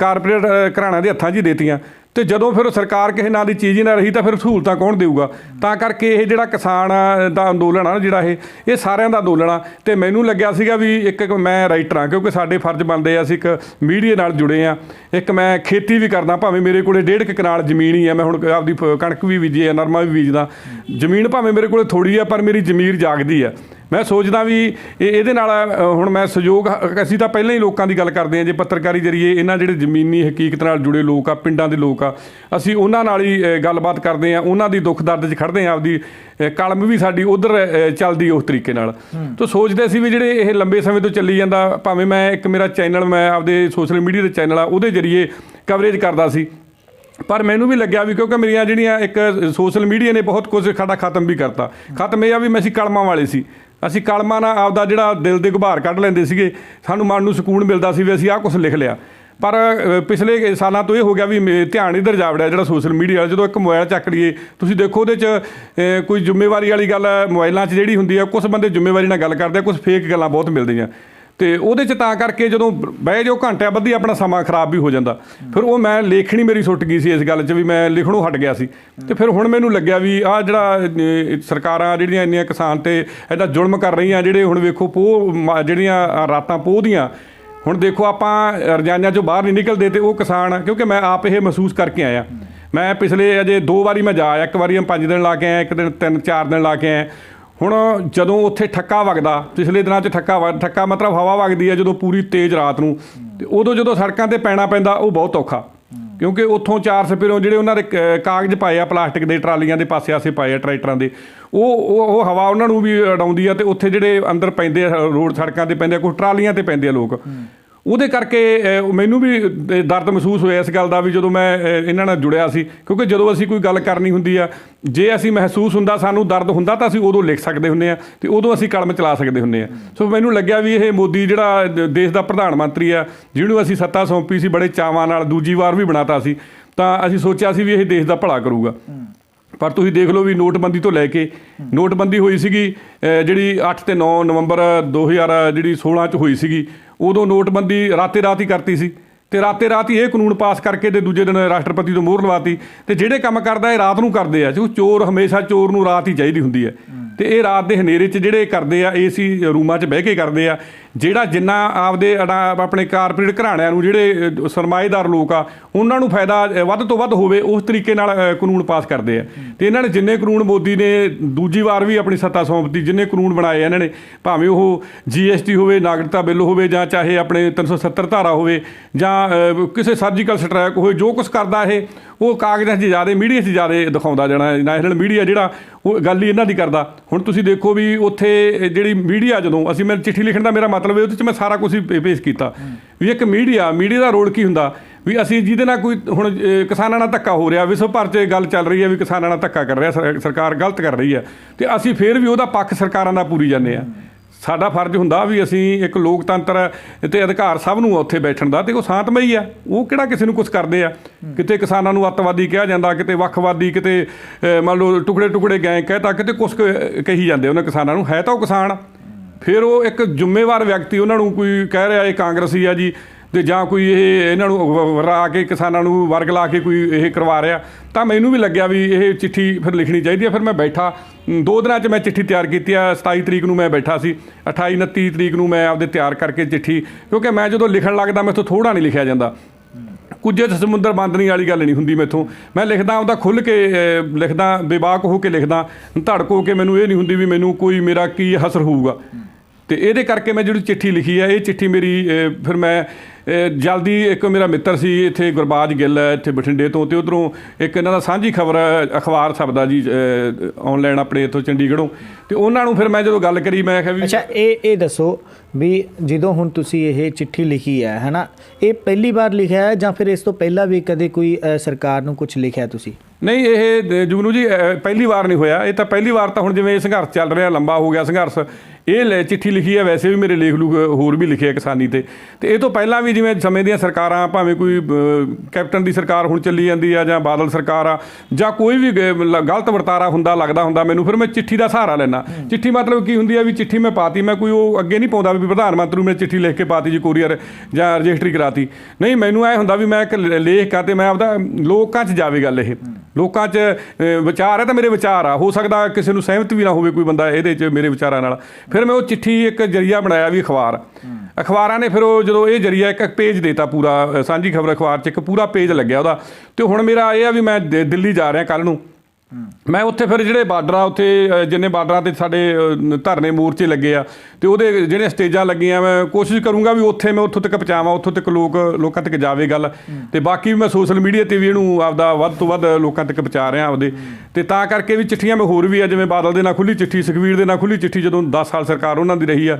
ਕਾਰਪੋਰੇਟ ਘਰਾਣਿਆਂ ਦੇ ਹੱਥਾਂ 'ਚ ਹੀ ਦੇਤੀਆਂ। ਤੇ ਜਦੋਂ ਫਿਰ ਸਰਕਾਰ ਕਿਸੇ ਨਾਂ ਦੀ ਚੀਜ਼ ਹੀ ਨਾ ਰਹੀ ਤਾਂ ਫਿਰ ਸਹੂਲਤਾਂ ਕੌਣ ਦੇਊਗਾ? ਤਾਂ ਕਰਕੇ ਇਹ ਜਿਹੜਾ ਕਿਸਾਨ ਦਾ ਅੰਦੋਲਨ ਆ ਨਾ ਜਿਹੜਾ ਇਹ ਇਹ ਸਾਰਿਆਂ ਦਾ ਅੰਦੋਲਨ ਆ। ਤੇ ਮੈਨੂੰ ਲੱਗਿਆ ਸੀਗਾ ਵੀ ਇੱਕ ਮੈਂ ਰਾਈਟਰ ਆ, ਕਿਉਂਕਿ ਸਾਡੇ ਫਰਜ਼ ਬਣਦੇ ਆ, ਅਸੀਂ ਇੱਕ ਮੀਡੀਆ ਨਾਲ ਜੁੜੇ ਆ। ਇੱਕ ਮੈਂ ਖੇਤੀ ਵੀ ਕਰਦਾ, ਭਾਵੇਂ ਮੇਰੇ ਕੋਲੇ ਡੇਢ ਕੁ ਕਨਾਲ ਜ਼ਮੀਨ ਹੀ ਆ, ਮੈਂ ਹੁਣ ਆਪਦੀ ਫ- ਕਣਕ ਵੀ ਬੀਜੀ ਆ, ਨਰਮਾ ਵੀ ਬੀਜਦਾ। ਜ਼ਮੀਨ ਭਾਵੇਂ ਮੇਰੇ ਕੋਲੇ ਥੋੜੀ ਆ, ਪਰ ਮੇਰੀ ਜ਼ਮੀਰ ਜਾਗਦੀ ਆ। ਮੈਂ ਸੋਚਦਾ ਵੀ ਇਹ ਇਹਦੇ ਨਾਲ ਹੁਣ ਮੈਂ ਸਹਿਯੋਗ ਅਸੀਂ ਤਾਂ ਪਹਿਲਾਂ ਹੀ ਲੋਕਾਂ ਦੀ ਗੱਲ ਕਰਦੇ ਹਾਂ ਜੇ ਪੱਤਰਕਾਰੀ ਜਰੀਏ ਇਹਨਾਂ ਜਿਹੜੇ ਜ਼ਮੀਨੀ ਹਕੀਕਤ ਨਾਲ ਜੁੜੇ ਲੋਕ ਆ ਪਿੰਡਾਂ ਦੇ ਲੋਕ ਆ ਅਸੀਂ ਉਹਨਾਂ ਨਾਲ ਹੀ ਗੱਲਬਾਤ ਕਰਦੇ ਹਾਂ ਉਹਨਾਂ ਦੀ ਦੁੱਖ ਦਰਦ 'ਚ ਖੜਦੇ ਹਾਂ ਆਪਦੀ ਕਲਮ ਵੀ ਸਾਡੀ ਉਧਰ ਚੱਲਦੀ ਉਸ ਤਰੀਕੇ ਨਾਲ। ਤਾਂ ਸੋਚਦੇ ਸੀ ਵੀ ਜਿਹੜੇ ਇਹ ਲੰਬੇ ਸਮੇਂ ਤੋਂ ਚੱਲੀ ਜਾਂਦਾ ਭਾਵੇਂ ਮੈਂ ਇੱਕ ਮੇਰਾ ਚੈਨਲ ਮੈਂ ਆਪਦੇ ਸੋਸ਼ਲ ਮੀਡੀਆ ਦੇ ਚੈਨਲ ਆ ਉਹਦੇ ਜਰੀਏ ਕਵਰੇਜ ਕਰਦਾ ਸੀ। ਪਰ ਮੈਨੂੰ ਵੀ ਲੱਗਿਆ ਵੀ ਕਿਉਂਕਿ ਮੇਰੀਆਂ ਜਿਹੜੀਆਂ ਇੱਕ ਸੋਸ਼ਲ ਮੀਡੀਆ ਨੇ ਬਹੁਤ ਕੁਝ ਸਾਡਾ ਖਤਮ ਵੀ ਕਰਤਾ। ਖਤਮ ਇਹ ਆ ਵੀ ਮੈਂ ਅਸੀਂ ਕਲਮਾਂ ਵਾਲੇ ਸੀ। ਅਸੀਂ ਕਲਮਾਂ ਨਾਲ ਆਪਦਾ ਜਿਹੜਾ ਦਿਲ ਦੇ ਗੁਬਾਰ ਕੱਢ ਲੈਂਦੇ ਸੀਗੇ। ਸਾਨੂੰ ਮਨ ਨੂੰ ਸਕੂਨ ਮਿਲਦਾ ਸੀ ਵੀ ਅਸੀਂ ਆਹ ਕੁਝ ਲਿਖ ਲਿਆ। ਪਰ ਪਿਛਲੇ ਸਾਲਾਂ ਤੋਂ ਇਹ ਹੋ ਗਿਆ ਵੀ ਮੇ- ਧਿਆਨ ਇਧਰ ਜਾ ਵੜਿਆ ਜਿਹੜਾ ਸੋਸ਼ਲ ਮੀਡੀਆ ਜਦੋਂ ਇੱਕ ਮੋਬਾਈਲ ਚੱਕ ਲਈਏ, ਤੁਸੀਂ ਦੇਖੋ ਉਹਦੇ 'ਚ ਕੋਈ ਜ਼ਿੰਮੇਵਾਰੀ ਵਾਲੀ ਗੱਲ ਮੋਬਾਈਲਾਂ 'ਚ ਜਿਹੜੀ ਹੁੰਦੀ ਆ ਕੁਝ ਬੰਦੇ ਜ਼ਿੰਮੇਵਾਰੀ ਨਾਲ ਗੱਲ ਕਰਦੇ ਆ ਕੁਝ ਫੇਕ ਗੱਲਾਂ ਬਹੁਤ ਮਿਲਦੀਆਂ। ਤੇ ਉਹਦੇ ਚ ਤਾਂ ਕਰਕੇ ਜਦੋਂ ਬਹਿ ਜਾਓ ਘੰਟਿਆਂ ਬੱਧੀ ਆਪਣਾ ਸਮਾਂ ਖਰਾਬ ਵੀ ਹੋ ਜਾਂਦਾ। ਫਿਰ ਉਹ ਮੈਂ ਲੇਖਣੀ ਮੇਰੀ ਸੁੱਟ ਗਈ ਸੀ ਇਸ ਗੱਲ 'ਚ ਵੀ ਮੈਂ ਲਿਖਣੋਂ ਹਟ ਗਿਆ ਸੀ। ਤੇ ਫਿਰ ਹੁਣ ਮੈਨੂੰ ਲੱਗਿਆ ਵੀ ਆਹ ਜਿਹੜਾ ਸਰਕਾਰਾਂ ਜਿਹੜੀਆਂ ਇੰਨੀਆਂ ਕਿਸਾਨ ਤੇ ਇਹਦਾ ਜ਼ੁਲਮ ਕਰ ਰਹੀਆਂ ਜਿਹੜੇ ਹੁਣ ਵੇਖੋ ਪੋਹ, ਮ- ਜਿਹੜੀਆਂ ਰਾਤਾਂ ਪੋਹ ਦੀਆਂ ਹੁਣ ਦੇਖੋ ਆਪਾਂ ਰਜਾਈਆਂ ਚੋਂ ਬਾਹਰ ਨਹੀਂ ਨਿਕਲਦੇ ਤੇ ਉਹ ਕਿਸਾਨ, ਕਿਉਂਕਿ ਮੈਂ ਆਪ ਇਹ ਮਹਿਸੂਸ ਕਰਕੇ ਆਇਆ। ਮੈਂ ਪਿਛਲੇ ਅਜੇ ਦੋ ਵਾਰੀ ਮੈਂ ਜਾ ਆਇਆ, ਇੱਕ ਵਾਰੀ ਮੈਂ 5 ਦਿਨ ਲਾ ਕੇ ਆਇਆ, ਇੱਕ ਦਿਨ 3 4 ਦਿਨ ਲਾ ਕੇ ਆਇਆ। ਹੁਣ ਜਦੋਂ ਉੱਥੇ ਠੱਕਾ ਵਗਦਾ, ਪਿਛਲੇ ਦਿਨਾਂ 'ਚ ਠੱਕਾ ਵਗ- ਠੱਕਾ ਮਤਲਬ ਹਵਾ ਵਗਦੀ ਹੈ ਜਦੋਂ ਪੂਰੀ ਤੇਜ਼ ਰਾਤ ਨੂੰ, ਤੇ ਉਦੋਂ ਜਦੋਂ ਸੜਕਾਂ ਤੇ ਪੈਣਾ ਪੈਂਦਾ, ਉਹ ਬਹੁਤ ਔਖਾ। ਕਿਉਂਕਿ ਉੱਥੋਂ ਚਾਰ ਸਪਿਰੋਂ ਜਿਹੜੇ ਉਹਨਾਂ ਦੇ ਕਾਗਜ਼ ਪਾਏ ਆ, ਪਲਾਸਟਿਕ ਦੇ ਟਰਾਲੀਆਂ ਦੇ ਪਾਸੇ ਆਸੇ ਪਾਏ ਆ, ਟਰੈਕਟਰਾਂ ਦੇ, ਉਹ ਉਹ ਉਹ ਹਵਾ ਉਹਨਾਂ ਨੂੰ ਵੀ ਉਡਾਉਂਦੀ ਆ ਤੇ ਉੱਥੇ ਜਿਹੜੇ ਅੰਦਰ ਪੈਂਦੇ ਆ, ਰੋਡ ਸੜਕਾਂ ਤੇ ਪੈਂਦੇ ਆ ਕੁਝ ਟਰਾਲੀਆਂ ਤੇ ਪੈਂਦੇ ਆ ਲੋਕ। ਉਹਦੇ ਕਰਕੇ ਮੈਨੂੰ ਵੀ ਦਰਦ ਮਹਿਸੂਸ ਹੋਇਆ ਇਸ ਗੱਲ ਦਾ ਵੀ ਜਦੋਂ ਮੈਂ ਇਹਨਾਂ ਨਾਲ ਜੁੜਿਆ ਸੀ। ਕਿਉਂਕਿ ਜਦੋਂ ਅਸੀਂ ਕੋਈ ਗੱਲ ਕਰਨੀ ਹੁੰਦੀ ਆ, ਜੇ ਅਸੀਂ ਮਹਿਸੂਸ ਹੁੰਦਾ, ਸਾਨੂੰ ਦਰਦ ਹੁੰਦਾ ਤਾਂ ਅਸੀਂ ਉਦੋਂ ਲਿਖ ਸਕਦੇ ਹੁੰਦੇ ਆ ਤੇ ਉਦੋਂ ਅਸੀਂ ਕਲਮ ਚਲਾ ਸਕਦੇ ਹੁੰਦੇ ਆ। ਸੋ ਮੈਨੂੰ ਲੱਗਿਆ ਵੀ ਇਹ ਮੋਦੀ ਜਿਹੜਾ ਦ- ਦੇਸ਼ ਦਾ ਪ੍ਰਧਾਨ ਮੰਤਰੀ ਆ, ਜਿਹਨੂੰ ਅਸੀਂ ਸੱਤਾ ਸੌਂਪੀ ਸੀ, ਬੜੇ ਚਾਵਾਂ ਨਾਲ ਦੂਜੀ ਵਾਰ ਵੀ ਬਣਾਤਾ ਸੀ, ਤਾਂ ਅਸੀਂ ਸੋਚਿਆ ਸੀ ਵੀ ਇਹ ਦੇਸ਼ ਦਾ ਭਲਾ ਕਰੂਗਾ। ਪਰ ਤੁਸੀਂ ਦੇਖ ਲਓ ਵੀ ਨੋਟਬੰਦੀ ਤੋਂ ਲੈ ਕੇ ਨੋਟਬੰਦੀ ਹੋਈ ਸੀਗੀ ਜਿਹੜੀ 8 ਤੇ 9 ਨਵੰਬਰ 2000 ਜਿਹੜੀ 16 ਚ ਹੋਈ ਸੀਗੀ, ਉਦੋਂ ਨੋਟਬੰਦੀ ਰਾਤੇ ਰਾਤ ਹੀ ਕਰਤੀ ਸੀ। ਤੇ ਰਾਤੇ ਰਾਤ ਹੀ ਇਹ ਕਾਨੂੰਨ ਪਾਸ ਕਰਕੇ ਤੇ ਦੂਜੇ ਦਿਨ ਰਾਸ਼ਟਰਪਤੀ ਤੋਂ ਮੋਹਰ ਲਵਾਤੀ। ਤੇ ਜਿਹੜੇ ਕੰਮ ਕਰਦਾ ਇਹ ਰਾਤ ਨੂੰ ਕਰਦੇ ਆ, ਕਿਉਂਕਿ ਚੋਰ ਹਮੇਸ਼ਾ ਚੋਰ ਨੂੰ ਰਾਤ ਹੀ ਚਾਹੀਦੀ ਹੁੰਦੀ ਹੈ। ਤੇ ਇਹ ਰਾਤ ਦੇ ਹਨੇਰੇ 'ਚ ਜਿਹੜੇ ਕਰਦੇ ਆ, ਏਸੀ ਰੂਮਾਂ 'ਚ ਬਹਿ ਕੇ ਕਰਦੇ ਆ, ਜਿਹੜਾ ਜਿੰਨਾ ਆਪਦੇ ਅਡਾ- ਆਪਣੇ ਕਾਰਪੋਰੇਟ ਘਰਾਣਿਆਂ ਨੂੰ ਜਿਹੜੇ ਸਰਮਾਏਦਾਰ ਲੋਕ ਆ, ਉਹਨਾਂ ਨੂੰ ਫਾਇਦਾ ਵੱਧ ਤੋਂ ਵੱਧ ਹੋਵੇ, ਉਸ ਤਰੀਕੇ ਨਾਲ ਕਾਨੂੰਨ ਪਾਸ ਕਰਦੇ ਆ। ਤੇ ਇਹਨਾਂ ਨੇ ਜਿੰਨੇ ਕਾਨੂੰਨ ਮੋਦੀ ਨੇ, ਦੂਜੀ ਵਾਰ ਵੀ ਆਪਣੀ ਸੱਤਾ ਸੌਂਪਤੀ, ਜਿੰਨੇ ਕਾਨੂੰਨ ਬਣਾਏ ਇਹਨਾਂ ਨੇ, ਭਾਵੇਂ ਉਹ ਜੀਐਸਟੀ ਹੋਵੇ, ਨਾਗਰਿਕਤਾ ਬਿੱਲ ਹੋਵੇ, ਜਾਂ ਚਾਹੇ ਆਪਣੇ 370 ਧਾਰਾ ਹੋਵੇ, ਜਾਂ ਕਿਸੇ ਸਰਜੀਕਲ ਸਟ੍ਰਾਈਕ ਹੋਵੇ, ਜੋ ਕੁਝ ਕਰਦਾ ਇਹ, ਉਹ ਕਾਗਜ਼ਾਂ 'ਚ ਜ਼ਿਆਦਾ ਮੀਡੀਆ 'ਚ ਜ਼ਿਆਦਾ ਦਿਖਾਉਂਦਾ ਜਾਣਾ ਨੈਸ਼ਨਲ ਮੀਡੀਆ ਜਿਹੜਾ, ਉਹ ਗੱਲ ਹੀ ਇਹਨਾਂ ਦੀ ਕਰਦਾ। ਹੁਣ ਤੁਸੀਂ ਦੇਖੋ ਵੀ ਉੱਥੇ ਜਿਹੜੀ ਮੀਡੀਆ ਜਦੋਂ ਅਸੀਂ ਮੈਂ ਚਿੱਠੀ ਲਿਖਣ ਦਾ ਮੇਰਾ ਮਤਲਬ ਹੈ ਉਹਦੇ 'ਚ ਮੈਂ ਸਾਰਾ ਕੁਝ ਹੀ ਪੇ- ਪੇਸ਼ ਕੀਤਾ। ਵੀ ਇੱਕ ਮੀਡੀਆ ਮੀਡੀਆ ਦਾ ਰੋਲ ਕੀ ਹੁੰਦਾ? ਵੀ ਅਸੀਂ ਜਿਹਦੇ ਨਾਲ ਕੋਈ, ਹੁਣ ਕਿਸਾਨਾਂ ਨਾਲ ਧੱਕਾ ਹੋ ਰਿਹਾ, ਵਿਸ਼ਵ ਭਰ 'ਚ ਗੱਲ ਚੱਲ ਰਹੀ ਹੈ ਵੀ ਕਿਸਾਨਾਂ ਨਾਲ ਧੱਕਾ ਕਰ ਰਿਹਾ, ਸਰ- ਸਰਕਾਰ ਗਲਤ ਕਰ ਰਹੀ ਹੈ। ਤੇ ਅਸੀਂ ਫੇਰ ਵੀ ਉਹਦਾ ਪੱਖ ਸਰਕਾਰਾਂ ਦਾ ਪੂਰੀ ਜਾਂਦੇ ਆ ਸਾਡਾ ਫਰਜ਼ ਹੁੰਦਾ ਵੀ ਅਸੀਂ ਇੱਕ ਲੋਕਤੰਤਰ ਤੇ ਅਧਿਕਾਰ ਸਭ ਨੂੰ ਆ ਉੱਥੇ ਬੈਠਣ ਦਾ, ਤੇ ਉਹ ਸ਼ਾਂਤਮਈ ਆ ਉਹ ਕਿਹੜਾ ਕਿਸੇ ਨੂੰ ਕੁਝ ਕਰਦੇ ਆ? ਕਿਤੇ ਕਿਸਾਨਾਂ ਨੂੰ ਅੱਤਵਾਦੀ ਕਿਹਾ ਜਾਂਦਾ, ਕਿਤੇ ਵੱਖਵਾਦੀ, ਕਿਤੇ ਮੰਨ ਲਓ ਟੁਕੜੇ ਟੁਕੜੇ ਗਏ ਕਹਤਾ ਕਿਤੇ ਕੁਝ ਕਹੀ ਜਾਂਦੇ ਉਹਨਾਂ ਕਿਸਾਨਾਂ ਨੂੰ। ਹੈ ਤਾਂ ਉਹ ਕਿਸਾਨ। ਫਿਰ ਉਹ ਇੱਕ ਜ਼ਿੰਮੇਵਾਰ ਵਿਅਕਤੀ ਉਹਨਾਂ ਨੂੰ ਕੋਈ ਕਹਿ ਰਿਹਾ, ਇਹ ਕਾਂਗਰਸੀ ਆ ਜੀ ਤੇ ਜਾਂ ਕੋਈ ਇਹ ਇਹਨਾਂ ਨੂੰ ਵ- ਵਰਾ ਕੇ ਕਿਸਾਨਾਂ ਨੂੰ ਵਰਗ ਲਾ ਕੇ ਕੋਈ ਇਹ ਕਰਵਾ ਰਿਹਾ, ਤਾਂ ਮੈਨੂੰ ਵੀ ਲੱਗਿਆ ਵੀ ਇਹ ਚਿੱਠੀ ਫਿਰ ਲਿਖਣੀ ਚਾਹੀਦੀ ਹੈ। ਫਿਰ ਮੈਂ ਬੈਠਾ ਦੋ ਦਿਨਾਂ 'ਚ ਮੈਂ ਚਿੱਠੀ ਤਿਆਰ ਕੀਤੀ ਆ 27 ਤਰੀਕ ਨੂੰ ਮੈਂ ਬੈਠਾ ਸੀ 28 29 ਤਰੀਕ ਨੂੰ ਮੈਂ ਆਪਦੇ ਤਿਆਰ ਕਰਕੇ ਚਿੱਠੀ, ਕਿਉਂਕਿ ਮੈਂ ਜਦੋਂ ਲਿਖਣ ਲੱਗਦਾ ਮੈਥੋਂ ਥੋੜਾ ਨਹੀਂ ਲਿਖਿਆ ਜਾਂਦਾ। ਕੁਝ ਸਮੁੰਦਰ ਬੰਦਨੀ ਵਾਲੀ ਗੱਲ ਨਹੀਂ ਹੁੰਦੀ ਮੈਥੋਂ। ਮੈਂ ਲਿਖਦਾ ਉਹਦਾ ਖੁੱਲ ਕੇ ਲਿਖਦਾ, ਬੇਬਾਕ ਹੋ ਕੇ ਲਿਖਦਾ, ਧੜਕ ਹੋ ਕੇ ਮੈਨੂੰ ਇਹ ਨਹੀਂ ਹੁੰਦੀ ਵੀ ਮੈਨੂੰ ਕੋਈ ਮੇਰਾ ਕੀ ਅਸਰ ਹੋਊਗਾ। ਤੇ ਇਹਦੇ ਕਰਕੇ ਮੈਂ ਜਿਹੜੀ ਚਿੱਠੀ ਲਿਖੀ ਹੈ, ਇਹ ਚਿੱਠੀ ਮੇਰੀ ਫਿਰ ਮੈਂ ਜਲਦੀ ਇੱਕ ਮੇਰਾ ਮਿੱਤਰ ਸੀ ਇੱਥੇ ਗੁਰਬਾਜ ਗਿੱਲ ਹੈ ਇੱਥੇ ਬਠਿੰਡੇ ਤੋਂ ਤੇ ਉਧਰੋਂ ਇੱਕ ਇਹਨਾਂ ਦਾ ਸਾਂਝੀ ਖਬਰ ਅਖਬਾਰ ਛਪਦਾ ਜੀ ਆਨਲਾਈਨ ਆਪਣੇ ਇੱਥੋਂ ਚੰਡੀਗੜ੍ਹੋਂ। ਤੇ ਉਹਨਾਂ ਨੂੰ ਫਿਰ ਮੈਂ ਜਦੋਂ ਗੱਲ ਕਰੀ ਮੈਂ ਕਿਹਾ ਵੀ ਅੱਛਾ ਇਹ ਇਹ ਦੱਸੋ ਵੀ ਜਦੋਂ ਹੁਣ ਤੁਸੀਂ ਇਹ ਚਿੱਠੀ ਲਿਖੀ ਹੈ ਹੈਨਾ? ਇਹ ਪਹਿਲੀ ਵਾਰ ਲਿਖਿਆ ਹੈ ਜਾਂ ਫਿਰ ਇਸ ਤੋਂ ਪਹਿਲਾਂ ਵੀ ਕਦੇ ਕੋਈ ਸਰਕਾਰ ਨੂੰ ਕੁਝ ਲਿਖਿਆ ਤੁਸੀਂ? ਨਹੀਂ ਇਹ ਜੁਗਨੂ ਜੀ ਪਹਿਲੀ ਵਾਰ ਨਹੀਂ ਹੋਇਆ। ਇਹ ਤਾਂ ਪਹਿਲੀ ਵਾਰ ਤਾਂ ਹੁਣ ਜਿਵੇਂ ਇਹ ਸੰਘਰਸ਼ ਚੱਲ ਰਿਹਾ ਲੰਬਾ ਹੋ ਗਿਆ ਸੰਘਰਸ਼। ਇਹ ਲੈ ਚਿੱਠੀ ਲਿਖੀ ਹੈ ਵੈਸੇ ਵੀ ਮੇਰੇ ਲੇਖ ਲੂਖ ਹੋਰ ਵੀ ਲਿਖੇ ਕਿਸਾਨੀ ਤੇ। ਤੇ ਇਹ ਤੋਂ ਪਹਿਲਾਂ ਵੀ ਜਿਵੇਂ ਸਮੇਂ ਦੀਆਂ ਸਰਕਾਰਾਂ ਭਾਵੇਂ ਕੋਈ ਕੈਪਟਨ ਦੀ ਸਰਕਾਰ ਹੁਣ ਚੱਲੀ ਜਾਂਦੀ ਆ ਜਾਂ ਬਾਦਲ ਸਰਕਾਰ ਆ ਜਾਂ ਕੋਈ ਵੀ ਗਲਤ ਵਰਤਾਰਾ ਹੁੰਦਾ ਲੱਗਦਾ ਹੁੰਦਾ ਮੈਨੂੰ ਫਿਰ ਮੈਂ ਚਿੱਠੀ ਦਾ ਸਹਾਰਾ ਲੈਣਾ ਚਿੱਠੀ ਮਤਲਬ ਕੀ ਹੁੰਦੀ ਆ ਵੀ ਚਿੱਠੀ ਮੈਂ ਪਾਤੀ ਮੈਂ ਕੋਈ ਉਹ ਅੱਗੇ ਨਹੀਂ ਪਾਉਂਦਾ ਵੀ ਪ੍ਰਧਾਨ ਮੰਤਰੀ ਨੂੰ ਮੈਂ ਚਿੱਠੀ ਲਿਖ ਕੇ ਪਾਤੀ ਜੀ ਕੋਰੀਅਰ ਜਾਂ ਰਜਿਸਟਰੀ ਕਰਾਤੀ। ਨਹੀਂ ਮੈਨੂੰ ਐ ਹੁੰਦਾ ਵੀ ਮੈਂ ਇੱਕ ਲੇਖ ਕਾ ਤੇ ਮੈਂ ਆਪਦਾ ਲੋਕਾਂ 'ਚ ਜਾਵੇ ਗੱਲ ਇਹ। ਲੋਕਾਂ 'ਚ ਵਿਚਾਰ ਹੈ ਤਾਂ ਮੇਰੇ ਵਿਚਾਰ ਆ। ਹੋ ਸਕਦਾ ਕਿਸੇ ਨੂੰ ਸਹਿਮਤ ਵੀ ਨਾ ਹੋਵੇ ਕੋਈ ਬੰਦਾ ਇਹਦੇ 'ਚ ਮੇਰੇ ਵਿਚਾਰਾਂ ਨਾਲ। ਫਿਰ ਮੈਂ ਉਹ ਚਿੱਠੀ ਇੱਕ ਜਰੀਆ ਬਣਾਇਆ ਵੀ ਅਖਬਾਰ। ਅਖਬਾਰਾਂ ਨੇ ਫਿਰ ਉਹ ਜਦੋਂ ਇਹ ਜਰੀਆ ਇੱਕ ਪੇਜ ਦੇਤਾ ਪੂਰਾ ਸਾਂਝੀ ਖਬਰ ਅਖਬਾਰ 'ਚ ਇੱਕ ਪੂਰਾ ਪੇਜ ਲੱਗਿਆ ਉਹਦਾ। ਤੇ ਹੁਣ ਮੇਰਾ ਇਹ ਆ ਵੀ ਮੈਂ ਦਿੱਲੀ ਜਾ ਰਿਹਾ ਕੱਲ ਨੂੰ। ਮੈਂ ਉੱਥੇ ਫਿਰ ਜਿਹੜੇ ਬਾਰਡਰ ਆ ਉੱਥੇ ਜਿੰਨੇ ਬਾਰਡਰਾਂ ਤੇ ਸਾਡੇ ਧਰਨੇ ਮੋਰਚੇ ਲੱਗੇ ਆ ਤੇ ਉਹਦੇ ਜਿਹੜੇ ਸਟੇਜਾਂ ਲੱਗੀਆਂ ਮੈਂ ਕੋਸ਼ਿਸ਼ ਕਰੂੰਗਾ ਵੀ ਉੱਥੇ ਮੈਂ ਉੱਥੋਂ ਤੱਕ ਪਹੁੰਚਾਵਾਂ ਉੱਥੋਂ ਤੱਕ ਲੋਕ ਲੋਕਾਂ ਤੱਕ ਜਾਵੇ ਗੱਲ। ਤੇ ਬਾਕੀ ਵੀ ਮੈਂ ਸੋਸ਼ਲ ਮੀਡੀਆ ਤੇ ਵੀ ਇਹਨੂੰ ਆਪਦਾ ਵੱਧ ਤੋਂ ਵੱਧ ਲੋਕਾਂ ਤੱਕ ਪਹੁੰਚਾ ਰਿਹਾ ਆਪਦੇ। ਤੇ ਤਾਂ ਕਰਕੇ ਵੀ ਚਿੱਠੀਆਂ ਮੈਂ ਹੋਰ ਵੀ ਆ ਜਿਵੇਂ ਬਾਦਲ ਦੇ ਨਾਲ ਖੁੱਲੀ ਚਿੱਠੀ ਸੁਖਵੀਰ ਦੇ ਨਾਲ ਖੁੱਲੀ ਚਿੱਠੀ ਜਦੋਂ 10 ਸਾਲ ਸਰਕਾਰ ਉਹਨਾਂ ਦੀ ਰਹੀ ਆ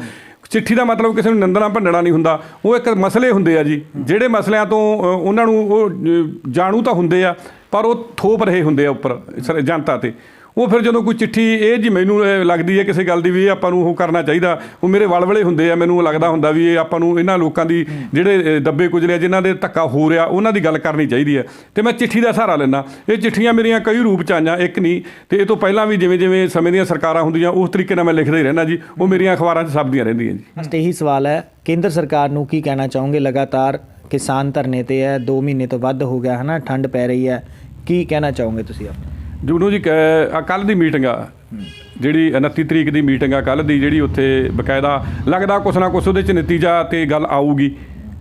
ਚਿੱਠੀ ਦਾ ਮਤਲਬ ਕਿਸੇ ਨੂੰ ਨੰਦਣਾ ਭੰਡਣਾ ਨਹੀਂ ਹੁੰਦਾ। ਉਹ ਇੱਕ ਮਸਲੇ ਹੁੰਦੇ ਆ ਜੀ। ਜਿਹੜੇ ਮਸਲਿਆਂ ਤੋਂ ਉਹਨਾਂ ਨੂੰ ਉਹ ਜਾਣੂ ਤਾਂ ਹੁੰਦੇ ਆ, ਪਰ ਉਹ ਥੋਪ ਰਹੇ ਹੁੰਦੇ ਆ ਉੱਪਰ, ਸਰ- ਜਨਤਾ ਤੇ। ਉਹ ਫਿਰ ਜਦੋਂ ਕੋਈ ਚਿੱਠੀ ਇਹ ਜੀ ਮੈਨੂੰ ਲੱਗਦੀ ਹੈ ਕਿਸੇ ਗੱਲ ਦੀ ਵੀ ਇਹ ਆਪਾਂ ਨੂੰ ਉਹ ਕਰਨਾ ਚਾਹੀਦਾ। ਉਹ ਮੇਰੇ ਵਲਵਲੇ ਹੁੰਦੇ ਆ ਮੈਨੂੰ ਲੱਗਦਾ ਹੁੰਦਾ ਵੀ ਇਹ ਆਪਾਂ ਨੂੰ ਇਹਨਾਂ ਲੋਕਾਂ ਦੀ ਜਿਹੜੇ ਦੱਬੇ ਕੁਚਲੇ ਆ, ਜਿਨ੍ਹਾਂ ਦੇ ਧੱਕਾ ਹੋ ਰਿਹਾ ਉਹਨਾਂ ਦੀ ਗੱਲ ਕਰਨੀ ਚਾਹੀਦੀ ਹੈ। ਤੇ ਮੈਂ ਚਿੱਠੀ ਦਾ ਸਹਾਰਾ ਲੈਣਾ ਇਹ ਚਿੱਠੀਆਂ ਮੇਰੀਆਂ ਕਈ ਰੂਪ ਚ ਆਈਆਂ ਇੱਕ ਨਹੀਂ ਤੇ ਇਹ ਤੋਂ ਪਹਿਲਾਂ ਵੀ ਜਿਵੇਂ ਜਿਵੇਂ ਸਮੇਂ ਦੀਆਂ ਸਰਕਾਰਾਂ ਹੁੰਦੀਆਂ ਉਸ ਤਰੀਕੇ ਨਾਲ ਮੈਂ ਲਿਖਦਾ ਹੀ ਰਹਿਣਾ ਜੀ। ਉਹ ਮੇਰੀਆਂ ਅਖਬਾਰਾਂ 'ਚ ਛਪਦੀਆਂ ਰਹਿੰਦੀਆਂ ਜੀ। ਬਸ ਇਹੀ ਸਵਾਲ ਹੈ ਕੇਂਦਰ ਸਰਕਾਰ ਨੂੰ ਕੀ ਕਹਿਣਾ ਚਾਹੋਗੇ? ਲਗਾਤਾਰ ਕਿਸਾਨ ਧਰਨੇ ਤੇ ਹੈ 2 ਮਹੀਨੇ ਤੋਂ ਵੱਧ ਹੋ ਗਿਆ ਹਨਾ ਠੰਡ ਪੈ ਰਹੀ ਹੈ। ਕੀ ਕਹਿਣਾ ਚਾਹੋਗੇ ਤੁਸੀਂ ਆਪ? ਜੁਗਨੂ ਜੀ ਕੱਲ ਦੀ ਮੀਟਿੰਗ ਆ। ਜਿਹੜੀ 29 ਤਰੀਕ ਦੀ ਮੀਟਿੰਗ ਆ ਕੱਲ ਦੀ ਜਿਹੜੀ ਉੱਥੇ ਬਕਾਇਦਾ ਲੱਗਦਾ ਕੁਛ ਨਾ ਕੁਛ ਉਹਦੇ ਚ ਨਤੀਜਾ ਤੇ ਗੱਲ ਆਊਗੀ।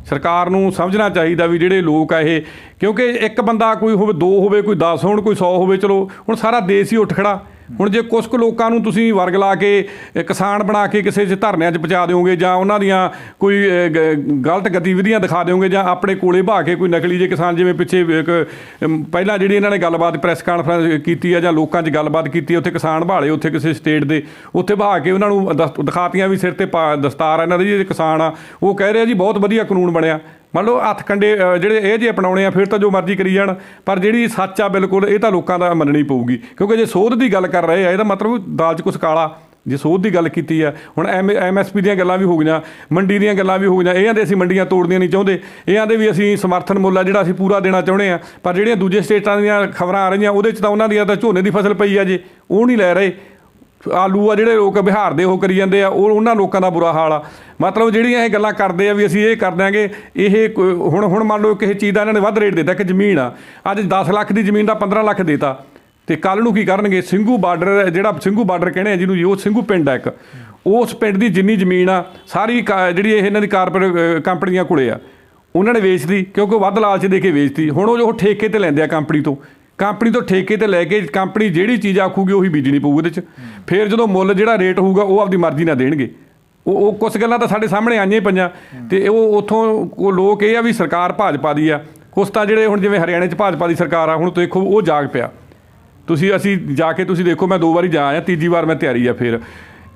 ਸਰਕਾਰ ਨੂੰ ਸਮਝਣਾ ਚਾਹੀਦਾ ਵੀ ਜਿਹੜੇ ਲੋਕ ਆ ਇਹ ਕਿਉਂਕਿ ਇੱਕ ਬੰਦਾ ਕੋਈ ਹੋਵੇ ਦੋ ਹੋਵੇ ਕੋਈ 10 ਹੋਣ ਕੋਈ 100 ਹੋਵੇ ਚਲੋ ਹੁਣ ਸਾਰਾ ਦੇਸ਼ ਹੀ ਉੱਠ ਖੜਾ। ਹੁਣ ਜੇ ਕੁਝ ਕੁ ਲੋਕਾਂ ਨੂੰ ਤੁਸੀਂ ਵਰਗ ਲਾ ਕੇ ਕਿਸਾਨ ਬਣਾ ਕੇ ਕਿਸੇ 'ਚ ਧਰਨਿਆਂ 'ਚ ਪਹੁੰਚਾ ਦਿਓਗੇ ਜਾਂ ਉਹਨਾਂ ਦੀਆਂ ਕੋਈ ਗਲਤ ਗਤੀਵਿਧੀਆਂ ਦਿਖਾ ਦਿਓਗੇ ਜਾਂ ਆਪਣੇ ਕੋਲੇ ਬਹਾ ਕੇ ਕੋਈ ਨਕਲੀ ਜੇ ਕਿਸਾਨ ਜਿਵੇਂ ਪਿੱਛੇ ਪਹਿਲਾਂ ਜਿਹੜੀ ਇਹਨਾਂ ਨੇ ਗੱਲਬਾਤ ਪ੍ਰੈਸ ਕਾਨਫਰੰਸ ਕੀਤੀ ਆ ਜਾਂ ਲੋਕਾਂ 'ਚ ਗੱਲਬਾਤ ਕੀਤੀ ਉੱਥੇ ਕਿਸਾਨ ਭਾਲੇ ਉੱਥੇ ਕਿਸੇ ਸਟੇਟ ਦੇ, ਉੱਥੇ ਬਹਾ ਕੇ ਉਹਨਾਂ ਨੂੰ ਦਸ- ਦਿਖਾਤੀਆਂ ਵੀ ਸਿਰ ਤੇ ਪਾ- ਦਸਤਾਰ ਆ ਇਹਨਾਂ ਦੀ ਜੇ ਕਿਸਾਨ ਆ, ਉਹ ਕਹਿ ਰਹੇ ਆ ਜੀ ਬਹੁਤ ਵਧੀਆ ਕਾਨੂੰਨ ਬਣਿਆ। ਮੰਨ ਲਓ ਹੱਥ ਕੰਡੇ ਜਿਹੜੇ ਇਹ ਜੇ ਅਪਣਾਉਣੇ ਆ, ਫਿਰ ਤਾਂ ਜੋ ਮਰਜ਼ੀ ਕਰੀ ਜਾਣ, ਪਰ ਜਿਹੜੀ ਸੱਚ ਆ ਬਿਲਕੁਲ, ਇਹ ਤਾਂ ਲੋਕਾਂ ਦਾ ਮੰਨਣੀ ਪਊਗੀ। ਕਿਉਂਕਿ ਜੇ ਸੋਧ ਦੀ ਗੱਲ ਕਰ ਰਹੇ ਆ, ਇਹਦਾ ਮਤਲਬ ਦਾਲ 'ਚ ਕੁਛ ਕਾਲਾ। ਜੇ ਸੋਧ ਦੀ ਗੱਲ ਕੀਤੀ ਆ, ਹੁਣ ਐਮਐਸਪੀ ਦੀਆਂ ਗੱਲਾਂ ਵੀ ਹੋ ਗਈਆਂ, ਮੰਡੀ ਦੀਆਂ ਗੱਲਾਂ ਵੀ ਹੋ ਗਈਆਂ, ਇਹ ਦੇ ਅਸੀਂ ਮੰਡੀਆਂ ਤੋੜਨੀਆਂ ਨਹੀਂ ਚਾਹੁੰਦੇ। ਇਹ ਦੇ ਵੀ ਅਸੀਂ ਸਮਰਥਨ ਮੁੱਲ ਆ, ਜਿਹੜਾ ਅਸੀਂ ਪੂਰਾ ਦੇਣਾ ਚਾਹੁੰਦੇ ਆ। ਪਰ ਜਿਹੜੀਆਂ ਦੂਜੇ ਸਟੇਟਾਂ ਦੀਆਂ ਖਬਰਾਂ ਆ ਰਹੀਆਂ, ਉਹਦੇ 'ਚ ਤਾਂ ਉਹਨਾਂ ਦੀਆਂ ਤਾਂ ਝੋਨੇ ਦੀ ਫਸਲ ਪਈ ਆ ਜੇ, ਉਹ ਨਹੀਂ ਲੈ ਰਹੇ। ਆਲੂ ਆ ਜਿਹੜੇ ਲੋਕ ਬਿਹਾਰ ਦੇ ਉਹ ਕਰੀ ਜਾਂਦੇ ਆ ਉਹ ਉਹਨਾਂ ਲੋਕਾਂ ਦਾ ਬੁਰਾ ਹਾਲ ਆ। ਮਤਲਬ ਜਿਹੜੀਆਂ ਇਹ ਗੱਲਾਂ ਕਰਦੇ ਆ ਵੀ ਅਸੀਂ ਇਹ ਕਰ ਦਿਆਂਗੇ ਇਹ ਕੋਈ- ਹੁਣ ਹੁਣ ਮੰਨ ਲਓ ਕਿਸੇ ਚੀਜ਼ ਦਾ ਇਹਨਾਂ ਨੇ ਵੱਧ ਰੇਟ ਦਿੱਤਾ ਕਿ ਜ਼ਮੀਨ ਆ। ਅੱਜ 10 ਲੱਖ ਦੀ ਜ਼ਮੀਨ ਦਾ 15 ਲੱਖ ਦੇਤਾ। ਤੇ ਕੱਲ ਨੂੰ ਕੀ ਕਰਨਗੇ? ਸਿੰਘੂ ਬਾਰਡਰ ਜਿਹੜਾ ਸਿੰਘੂ ਬਾਰਡਰ ਕਹਿੰਦੇ ਆ ਜਿਹਨੂੰ ਜੀ, ਉਹ ਸਿੰਘੂ ਪਿੰਡ ਆ ਇੱਕ। ਉਸ ਪਿੰਡ ਦੀ ਜਿੰਨੀ ਜ਼ਮੀਨ ਆ ਸਾਰੀ ਕਾ- ਜਿਹੜੀ ਇਹ ਇਹਨਾਂ ਦੀ ਕਾਰਪੋਰੇਟ ਕੰਪਨੀਆਂ ਕੋਲੇ ਆ ਉਹਨਾਂ ਨੇ ਵੇਚਦੀ ਕਿਉਂਕਿ ਉਹ ਵੱਧ ਲਾਲਚ ਦੇ ਕੇ ਵੇਚਦੀ ਹੁਣ ਉਹ ਜੋ ਠੇਕੇ ਤੇ ਲੈਂਦੇ ਆ ਕੰਪਨੀ ਤੋਂ ਕੰਪਨੀ ਤੋਂ ਠੇਕੇ ਤੇ ਲੈ ਕੇ ਕੰਪਨੀ ਜਿਹੜੀ ਚੀਜ਼ ਆਖੂਗੀ ਉਹੀ ਬੀਜਣੀ ਪਊ ਉਹਦੇ ਚ। ਫਿਰ ਜਦੋਂ ਮੁੱਲ ਜਿਹੜਾ ਰੇਟ ਹੋਊਗਾ, ਉਹ ਆਪਦੀ ਮਰਜ਼ੀ ਨਾਲ ਦੇਣਗੇ। ਉਹ ਉਹ ਕੁਝ ਗੱਲਾਂ ਤਾਂ ਸਾਡੇ ਸਾਹਮਣੇ ਆਈਆਂ ਹੀ ਪਈਆਂ। ਤੇ ਉਹ ਉਥੋਂ ਉਹ ਲੋਕ ਇਹ ਆ ਵੀ ਸਰਕਾਰ ਭਾਜਪਾ ਦੀ ਆ। ਕੁਛ ਤਾਂ ਜਿਹੜੇ ਹੁਣ ਜਿਵੇਂ ਹਰਿਆਣੇ ਚ ਭਾਜਪਾ ਦੀ ਸਰਕਾਰ ਆ, ਹੁਣ ਦੇਖੋ ਉਹ ਜਾਗ ਪਿਆ। ਤੁਸੀਂ, ਅਸੀਂ ਜਾ ਕੇ ਤੁਸੀਂ ਦੇਖੋ, ਮੈਂ ਦੋ ਵਾਰੀ ਜਾ ਆਇਆ, ਤੀਜੀ ਵਾਰ ਮੈਂ ਤਿਆਰੀ ਆ ਫਿਰ।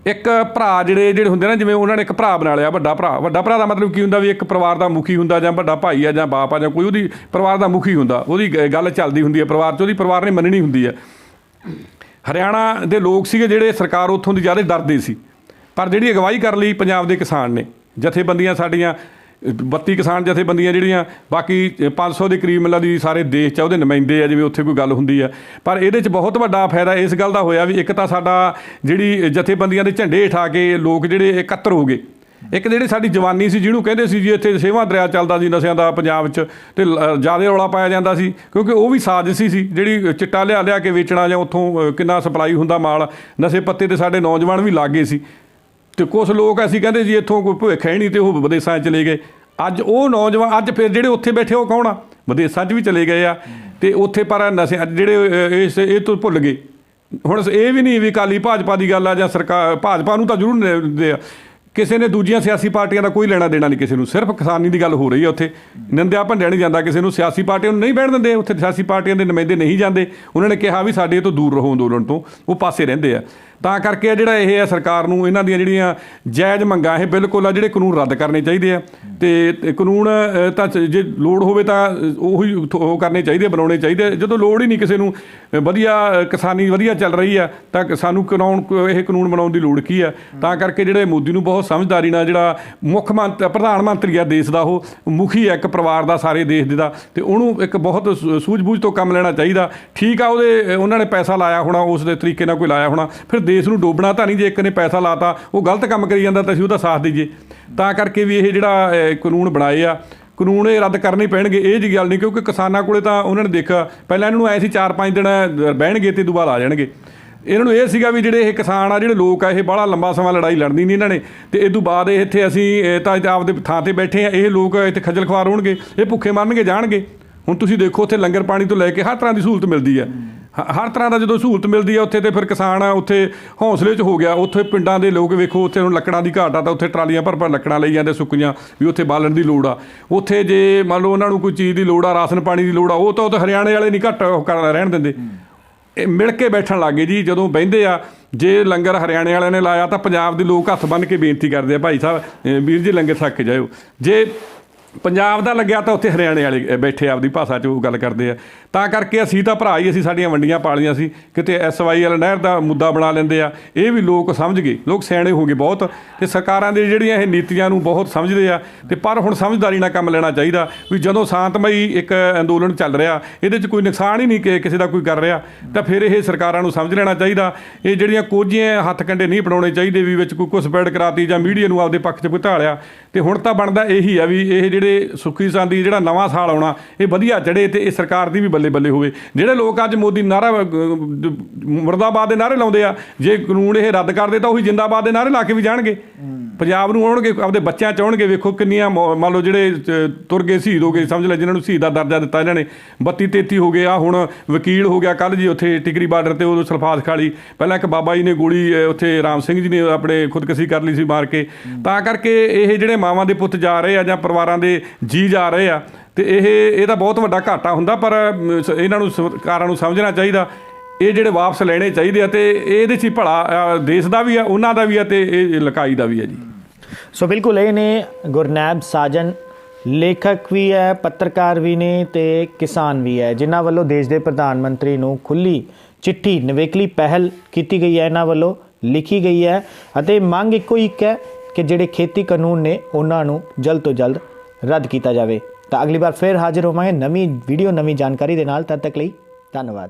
ਇੱਕ ਭਰਾ ਜਿਹੜੇ ਜਿਹੜੇ ਹੁੰਦੇ ਨਾ, ਜਿਵੇਂ ਉਹਨਾਂ ਨੇ ਇੱਕ ਭਰਾ ਬਣਾ ਲਿਆ, ਵੱਡਾ ਭਰਾ। ਵੱਡਾ ਭਰਾ ਦਾ ਮਤਲਬ ਕੀ ਹੁੰਦਾ ਵੀ ਇੱਕ ਪਰਿਵਾਰ ਦਾ ਮੁਖੀ ਹੁੰਦਾ ਜਾਂ ਵੱਡਾ ਭਾਈ ਆ ਜਾਂ ਬਾਪ ਆ ਜਾਂ ਕੋਈ, ਉਹਦੀ ਪਰਿਵਾਰ ਦਾ ਮੁਖੀ ਹੁੰਦਾ। ਉਹਦੀ ਗੱਲ ਚੱਲਦੀ ਹੁੰਦੀ ਹੈ ਪਰਿਵਾਰ 'ਚ, ਉਹਦੀ ਪਰਿਵਾਰ ਨੇ ਮੰਨਣੀ ਹੁੰਦੀ ਹੈ ਹਰਿਆਣਾ ਦੇ ਲੋਕ ਸੀਗੇ ਜਿਹੜੇ ਸਰਕਾਰ ਉੱਥੋਂ ਦੀ ਜ਼ਿਆਦਾ ਡਰਦੇ ਸੀ। ਪਰ ਜਿਹੜੀ ਅਗਵਾਈ ਕਰ ਲਈ ਪੰਜਾਬ ਦੇ ਕਿਸਾਨ ਨੇ, ਜਥੇਬੰਦੀਆਂ ਸਾਡੀਆਂ 32 ਕਿਸਾਨ ਜਥੇਬੰਦੀਆਂ ਜਿਹੜੀਆਂ, ਬਾਕੀ 500 ਦੇ ਕਰੀਬ ਮਿਲਾਂ ਦੀ ਸਾਰੇ ਦੇਸ਼ 'ਚ ਉਹਦੇ ਨੁਮਾਇੰਦੇ ਆ, ਜਿਵੇਂ ਉੱਥੇ ਕੋਈ ਗੱਲ ਹੁੰਦੀ ਆ। ਪਰ ਇਹਦੇ 'ਚ ਬਹੁਤ ਵੱਡਾ ਫਾਇਦਾ ਇਸ ਗੱਲ ਦਾ ਹੋਇਆ ਵੀ ਇੱਕ ਤਾਂ ਸਾਡਾ ਜਿਹੜੀ ਜਥੇਬੰਦੀਆਂ ਦੇ ਝੰਡੇ ਉਠਾ ਕੇ ਲੋਕ ਜਿਹੜੇ ਇਕੱਤਰ ਹੋ ਗਏ। ਇੱਕ ਜਿਹੜੀ ਸਾਡੀ ਜਵਾਨੀ ਸੀ, ਜਿਹਨੂੰ ਕਹਿੰਦੇ ਸੀ ਜੀ, ਇੱਥੇ ਸੇਵਾ ਦਰਿਆ ਚੱਲਦਾ ਸੀ ਨਸ਼ਿਆਂ ਦਾ ਪੰਜਾਬ 'ਚ, ਤੇ ਜ਼ਿਆਦਾ ਰੌਲਾ ਪਾਇਆ ਜਾਂਦਾ ਸੀ, ਕਿਉਂਕਿ ਉਹ ਵੀ ਸਾਜ਼ਿਸ਼ ਸੀ, ਜਿਹੜੀ ਚਿੱਟਾ ਲਿਆ ਲਿਆ ਕੇ ਵੇਚਣਾ ਜਾਂ ਉੱਥੋਂ ਕਿੰਨਾ ਸਪਲਾਈ ਹੁੰਦਾ ਮਾਲ, ਨਸ਼ੇ ਪੱਤੇ ਤੇ ਸਾਡੇ ਨੌਜਵਾਨ ਵੀ ਲੱਗ ਸੀ। ਤੇ ਕੁਝ ਲੋਕ ਅਸੀਂ ਕਹਿੰਦੇ ਜੀ ਇੱਥੋਂ ਕੋਈ ਭੁੱਖ ਹੈ ਨਹੀਂ ਤੇ ਉਹ ਵਿਦੇਸ਼ਾਂ 'ਚ ਚਲੇ ਗਏ। ਅੱਜ ਉਹ ਨੌਜਵਾਨ, ਅੱਜ ਫਿਰ ਜਿਹੜੇ ਉੱਥੇ ਬੈਠੇ ਉਹ ਕੌਣ ਆ? ਵਿਦੇਸ਼ਾਂ 'ਚ ਵੀ ਚਲੇ ਗਏ ਆ ਤੇ ਉੱਥੇ ਪਰ ਨਸ਼ੇ ਜਿਹੜੇ ਇਸ, ਇਹ ਤੋਂ ਭੁੱਲ ਗਏ। ਹੁਣ ਇਹ ਵੀ ਨਹੀਂ ਵੀ ਕਾਲੀ ਭਾਜਪਾ ਦੀ ਗੱਲ ਆ ਜਾਂ ਸਰਕਾਰ, ਭਾਜਪਾ ਨੂੰ ਤਾਂ ਜ਼ਰੂਰ ਨ- ਦਿੰਦੇ ਆ। ਕਿਸੇ ਨੇ ਦੂਜੀਆਂ ਸਿਆਸੀ ਪਾਰਟੀਆਂ ਦਾ ਕੋਈ ਲੈਣਾ ਦੇਣਾ ਨਹੀਂ ਕਿਸੇ ਨੂੰ। ਸਿਰਫ ਕਿਸਾਨੀ ਦੀ ਗੱਲ ਹੋ ਰਹੀ ਹੈ ਉੱਥੇ। ਨਿੰਦਿਆ ਭੰਡਿਆ ਨਹੀਂ ਜਾਂਦਾ ਕਿਸੇ ਨੂੰ। ਸਿਆਸੀ ਪਾਰਟੀਆਂ ਨੂੰ ਨਹੀਂ ਬਹਿਣ ਦਿੰਦੇ। ਉੱਥੇ ਸਿਆਸੀ ਪਾਰਟੀਆਂ ਦੇ ਨੁਮਾਇੰਦੇ ਨਹੀਂ ਜਾਂਦੇ। ਉਹਨਾਂ ਨੇ ਕਿਹਾ ਵੀ ਸਾਡੇ ਤੋਂ ਦੂਰ ਰਹੋ ਅੰਦੋਲਨ ਤੋਂ। ਉਹ ਪਾਸੇ ਰਹਿੰਦੇ ਆ। ਤਾਂ ਕਰਕੇ ਆ ਜਿਹੜਾ ਇਹ ਆ ਸਰਕਾਰ ਨੂੰ ਇਹਨਾਂ ਦੀਆਂ ਜਿਹੜੀਆਂ ਜਾਇਜ਼ ਮੰਗਾਂ, ਇਹ ਬਿਲਕੁਲ ਆ ਜਿਹੜੇ ਕਾਨੂੰਨ ਰੱਦ ਕਰਨੇ ਚਾਹੀਦੇ ਆ। ਤੇ ਕਾਨੂੰਨ ਤਾਂ ਚ- ਜੇ ਲੋੜ ਹੋਵੇ ਤਾਂ ਉਹੀ ਉਹ ਕਰਨੇ ਚਾਹੀਦੇ ਬਣਾਉਣੇ ਚਾਹੀਦੇ ਜਦੋਂ ਲੋੜ ਹੀ ਨਹੀਂ ਕਿਸੇ ਨੂੰ ਵਧੀਆ ਕਿਸਾਨੀ ਵਧੀਆ ਚੱਲ ਰਹੀ ਆ, ਤਾਂ ਸਾਨੂੰ ਕਾਨੂੰਨ ਇਹ ਕਾਨੂੰਨ ਬਣਾਉਣ ਦੀ ਲੋੜ ਕੀ ਆ? ਤਾਂ ਕਰਕੇ ਜਿਹੜੇ ਮੋਦੀ ਨੂੰ ਬਹੁਤ ਸਮਝਦਾਰੀ ਨਾਲ ਜਿਹੜਾ ਮੁੱਖ ਮੰਤਰੀ ਪ੍ਰਧਾਨ ਮੰਤਰੀ ਆ ਦੇਸ਼ ਦਾ, ਉਹ ਮੁਖੀ ਆ ਇੱਕ ਪਰਿਵਾਰ ਦਾ, ਸਾਰੇ ਦੇਸ਼ ਦੇ ਦਾ। ਤੇ ਉਹਨੂੰ ਇੱਕ ਬਹੁਤ ਸੂ- ਸੂਝ-ਬੂਝ ਤੋਂ ਕੰਮ ਲੈਣਾ ਚਾਹੀਦਾ। ਠੀਕ ਆ, ਉਹਦੇ, ਉਹਨਾਂ ਨੇ ਪੈਸਾ ਲਾਇਆ ਹੋਣਾ, ਉਸ ਦੇ ਤਰੀਕੇ ਨਾਲ ਕੋਈ ਲਾਇਆ ਹੋਣਾ। ਫਿਰ ਦੇਸ਼ ਨੂੰ ਡੋਬਣਾ ਤਾਂ ਨਹੀਂ ਜੇ ਇੱਕ ਨੇ ਪੈਸਾ ਲਾਤਾ ਉਹ ਗਲਤ ਕੰਮ ਕਰੀ ਜਾਂਦਾ ਤਾਂ ਅਸੀਂ ਉਹਦਾ ਸਾਥ ਦਈਏ। ਤਾਂ ਕਰਕੇ ਵੀ ਇਹ ਜਿਹੜਾ ਕਾਨੂੰਨ ਬਣਾਏ ਆ ਕਾਨੂੰਨ ਇਹ ਰੱਦ ਕਰਨੇ ਪੈਣਗੇ ਇਹ ਜੀ ਗੱਲ ਨਹੀਂ ਕਿਉਂਕਿ ਕਿਸਾਨਾਂ ਕੋਲੇ ਤਾਂ ਉਹਨਾਂ ਨੇ ਦੇਖਿਆ ਪਹਿਲਾਂ ਇਹਨਾਂ ਨੂੰ ਐ ਸੀ 4-5 ਦਿਨ ਅਹ, ਬਹਿਣਗੇ ਤੇ ਦੁਬਾਰਾ ਆ ਜਾਣਗੇ। ਇਹਨਾਂ ਨੂੰ ਇਹ ਸੀਗਾ ਵੀ ਜਿਹੜੇ ਇਹ ਕਿਸਾਨ ਆ ਜਿਹੜੇ ਲੋਕ ਆ ਇਹ ਬੜਾ ਲੰਬਾ ਸਮਾਂ ਲੜਾਈ ਲੜਨੀ ਨਹੀਂ ਇਹਨਾਂ ਨੇ। ਤੇ ਇਹ ਤੋਂ ਬਾਅਦ ਇਹ ਇੱਥੇ ਅਸੀਂ ਤਾਂ ਆਪਦੇ ਥਾਂ ਤੇ ਬੈਠੇ ਆ ਇਹ ਲੋਕ ਇੱਥੇ ਖੱਜਲ ਖਵਾਰ ਹੋਣਗੇ ਇਹ ਭੁੱਖੇ ਮਰਨਗੇ ਜਾਣਗੇ। ਹੁਣ ਤੁਸੀਂ ਦੇਖੋ ਉੱਥੇ ਲੰਗਰ ਪਾਣੀ ਤੋਂ ਲੈ ਕੇ ਹਰ ਤਰ੍ਹਾਂ ਦੀ ਸਹੂਲਤ ਮਿਲਦੀ ਹੈ ਹਰ ਤਰ੍ਹਾਂ ਦਾ ਜਦੋਂ ਸਹੂਲਤ ਮਿਲਦੀ ਆ, ਉੱਥੇ ਤੇ ਫਿਰ ਕਿਸਾਨ ਆ ਉੱਥੇ ਹੌਸਲੇ 'ਚ ਹੋ ਗਿਆ। ਉੱਥੇ ਪਿੰਡਾਂ ਦੇ ਲੋਕ ਵੇਖੋ, ਉੱਥੇ ਹੁਣ ਲੱਕੜਾਂ ਦੀ ਘਾਟ ਆ ਤਾਂ ਉੱਥੇ ਟਰਾਲੀਆਂ ਭਰ ਭਰ ਲੱਕੜਾਂ ਲਈ ਜਾਂਦੇ ਸੁੱਕੀਆਂ ਵੀ ਉੱਥੇ ਬਾਲਣ ਦੀ ਲੋੜ ਆ। ਉੱਥੇ ਜੇ ਮੰਨ ਲਓ ਉਹਨਾਂ ਨੂੰ ਕੋਈ ਚੀਜ਼ ਦੀ ਲੋੜ ਆ, ਰਾਸ਼ਨ ਪਾਣੀ ਦੀ ਲੋੜ ਆ, ਉਹ ਤਾਂ ਉਹ ਹਰਿਆਣੇ ਵਾਲੇ ਨਹੀਂ ਘੱਟ ਕਰ ਰਹਿਣ ਦਿੰਦੇ। ਇਹ ਮਿਲ ਕੇ ਬੈਠਣ ਲੱਗੇ ਜੀ, ਜਦੋਂ ਬਹਿੰਦੇ ਆ, ਜੇ ਲੰਗਰ ਹਰਿਆਣੇ ਵਾਲਿਆਂ ਨੇ ਲਾਇਆ ਤਾਂ ਪੰਜਾਬ ਦੇ ਲੋਕ ਹੱਥ ਬੰਨ੍ਹ ਕੇ ਬੇਨਤੀ ਕਰਦੇ ਆ, ਭਾਈ ਸਾਹਿਬ ਵੀਰ ਜੀ ਲੰਗਰ ਛੱਕ ਕੇ ਜਾਇਓ। ਜੇ ਪੰਜਾਬ ਦਾ ਲੱਗਿਆ ਤਾਂ ਉੱਥੇ ਹਰਿਆਣੇ ਵਾਲੇ ਬੈਠੇ ਆਪਦੀ ਭਾਸ਼ਾ 'ਚ ਉਹ ਗੱਲ ਕਰਦੇ ਆ। ਤਾਂ ਕਰਕੇ ਅਸੀਂ ਤਾਂ ਭਰਾ ਹੀ, ਅਸੀਂ ਸਾਡੀਆਂ ਵੰਡੀਆਂ ਪਾਲੀਆਂ ਸੀ। ਕਿਤੇ ਐਸਵਾਈ ਵਾਲਾ ਨਹਿਰ ਦਾ ਮੁੱਦਾ ਬਣਾ ਲੈਂਦੇ ਆ। ਇਹ ਵੀ ਲੋਕ ਸਮਝ ਗਏ, ਲੋਕ ਸਿਆਣੇ ਹੋ ਗਏ ਬਹੁਤ। ਤੇ ਸਰਕਾਰਾਂ ਦੇ ਜਿਹੜੀਆਂ ਇਹ ਨੀਤੀਆਂ ਨੂੰ ਬਹੁਤ ਸਮਝਦੇ ਆ। ਤੇ ਪਰ ਹੁਣ ਸਮਝਦਾਰੀ ਨਾਲ ਕੰਮ ਲੈਣਾ ਚਾਹੀਦਾ ਵੀ ਜਦੋਂ ਸ਼ਾਂਤਮਈ ਇੱਕ ਅੰਦੋਲਨ ਚੱਲ ਰਿਹਾ, ਇਹਦੇ 'ਚ ਕੋਈ ਨੁਕਸਾਨ ਹੀ ਨਹੀਂ ਕਿ ਕਿਸੇ ਦਾ ਕੋਈ ਕਰ ਰਿਹਾ, ਤਾਂ ਫਿਰ ਇਹ ਸਰਕਾਰਾਂ ਨੂੰ ਸਮਝ ਲੈਣਾ ਚਾਹੀਦਾ। ਇਹ ਜਿਹੜੀਆਂ ਕੋਝੀਆਂ ਹੱਥ ਕੰਡੇ ਨਹੀਂ ਬਣਾਉਣੇ ਚਾਹੀਦੇ ਵੀ ਵਿੱਚ ਕੋਈ ਘੁਸਪੈਠ ਕਰਾਤੀ ਜਾਂ ਮੀਡੀਆ ਨੂੰ ਆਪਦੇ ਪੱਖ 'ਚ ਘੁਟਾਲਿਆ ਤੇ ਹੁਣ ਤਾਂ ਬਣਦਾ ਇਹੀ ਆ ਵੀ ਇਹ ਜਿਹੜੇ ਸੁੱਖੀ ਸੰਦੀ ਜਿਹੜਾ ਨਵਾਂ ਸਾਲ ਆਉਣਾ ਇਹ ਵਧੀਆ ਚੜੇ ਤੇ ਇਹ ਸਰਕਾਰ ਦੀ ਵੀ ਬੱਲੇ ਬੱਲੇ ਹੋਵੇ। ਜਿਹੜੇ ਲੋਕ ਅੱਜ ਮੋਦੀ ਨਾਰਾ ਅਹ, ਮੁਰਦਾਬਾਦ ਦੇ ਨਾਰੇ ਲਾਉਂਦੇ ਆ ਜੇ ਕਾਨੂੰਨ ਇਹ ਰੱਦ ਕਰਦੇ ਤਾਂ ਉਹੀ ਜਿੰਦਾਬਾਦ ਦੇ ਨਾਰੇ ਲਾ ਕੇ ਵੀ ਜਾਣਗੇ। ਪੰਜਾਬ ਨੂੰ ਆਉਣਗੇ ਆਪਦੇ ਬੱਚਿਆਂ ਚ ਆਉਣਗੇ ਵੇਖੋ ਕਿੰਨੀਆਂ ਮੌ- ਮੰਨ ਲਓ ਜਿਹੜੇ ਤੁਰ ਗਏ ਸ਼ਹੀਦ ਹੋ ਗਏ ਸਮਝ ਲੈ ਜਿਨ੍ਹਾਂ ਨੂੰ ਸ਼ਹੀਦ ਦਾ ਦਰਜਾ ਦਿੱਤਾ ਇਹਨਾਂ ਨੇ। 32 33 ਹੋ ਗਏ ਆ ਹੁਣ ਵਕੀਲ ਹੋ ਗਿਆ ਕੱਲ ਜੀ ਉੱਥੇ ਟਿਕਰੀ ਬਾਰਡਰ ਤੇ ਉਹ ਸਲਫਾਤ ਖਾਲੀ। ਪਹਿਲਾਂ ਇੱਕ ਬਾਬਾ ਜੀ ਨੇ ਗੋਲੀ ਉੱਥੇ ਰਾਮ ਸਿੰਘ ਜੀ ਨੇ ਆਪਣੇ ਖੁਦਕਸ਼ੀ ਕਰ ਲਈ ਸੀ ਮਾਰ ਕੇ। ਤਾਂ ਕਰਕੇ ਇਹ ਜਿਹੜੇ ਮਾਵਾਂ ਦੇ ਪੁੱਤ ਜਾ ਰਹੇ ਆ ਜਾਂ ਪਰਿਵਾਰਾਂ ਦੇ ਜੀ ਜਾ ਰਹੇ ਆ ਤੇ ਇਹ ਇਹਦਾ ਬਹੁਤ ਵੱਡਾ ਘਾਟਾ ਹੁੰਦਾ, ਪਰ ਇਹਨਾਂ ਨੂੰ ਸਰਕਾਰਾਂ ਨੂੰ ਸਮਝਣਾ ਚਾਹੀਦਾ। ਇਹ ਜਿਹੜੇ ਵਾਪਸ ਲੈਣੇ ਚਾਹੀਦੇ ਆ ਤੇ ਇਹਦੇ 'ਚ ਭਲਾ ਦੇਸ਼ ਦਾ ਵੀ ਆ, ਉਹਨਾਂ ਦਾ ਵੀ ਆ ਤੇ ਇਹ ਲਕਾਈ ਦਾ ਵੀ ਆ ਜੀ। ਸੋ ਬਿਲਕੁਲ ਇਹ ਨੇ ਗੁਰਨੈਬ ਸਾਜਨ, ਲੇਖਕ ਵੀ ਹੈ, ਪੱਤਰਕਾਰ ਵੀ ਨੇ ਤੇ ਕਿਸਾਨ ਵੀ ਹੈ। ਜਿਨ੍ਹਾਂ ਵੱਲੋਂ ਦੇਸ਼ ਦੇ ਪ੍ਰਧਾਨ ਮੰਤਰੀ ਨੂੰ ਖੁੱਲੀ ਚਿੱਠੀ, ਨਵੇਕਲੀ ਪਹਿਲ ਕੀਤੀ ਗਈ ਹੈ, ਇਹਨਾਂ ਵੱਲੋਂ ਲਿਖੀ ਗਈ ਹੈ। ਅਤੇ ਮੰਗ ਇੱਕੋ ਇੱਕ ਹੈ ਕਿ ਜਿਹੜੇ ਖੇਤੀ ਕਾਨੂੰਨ ਨੇ, ਉਹਨਾਂ ਨੂੰ ਜਲਦ ਤੋਂ ਜਲਦ ਰੱਦ ਕੀਤਾ ਜਾਵੇ। ਤਾਂ ਅਗਲੀ ਵਾਰ ਫਿਰ ਹਾਜ਼ਰ ਹੋਵਾਂਗੇ ਨਵੀਂ ਵੀਡੀਓ, ਨਵੀਂ ਜਾਣਕਾਰੀ ਦੇ ਨਾਲ। ਤਦ ਤੱਕ ਲਈ ਧੰਨਵਾਦ।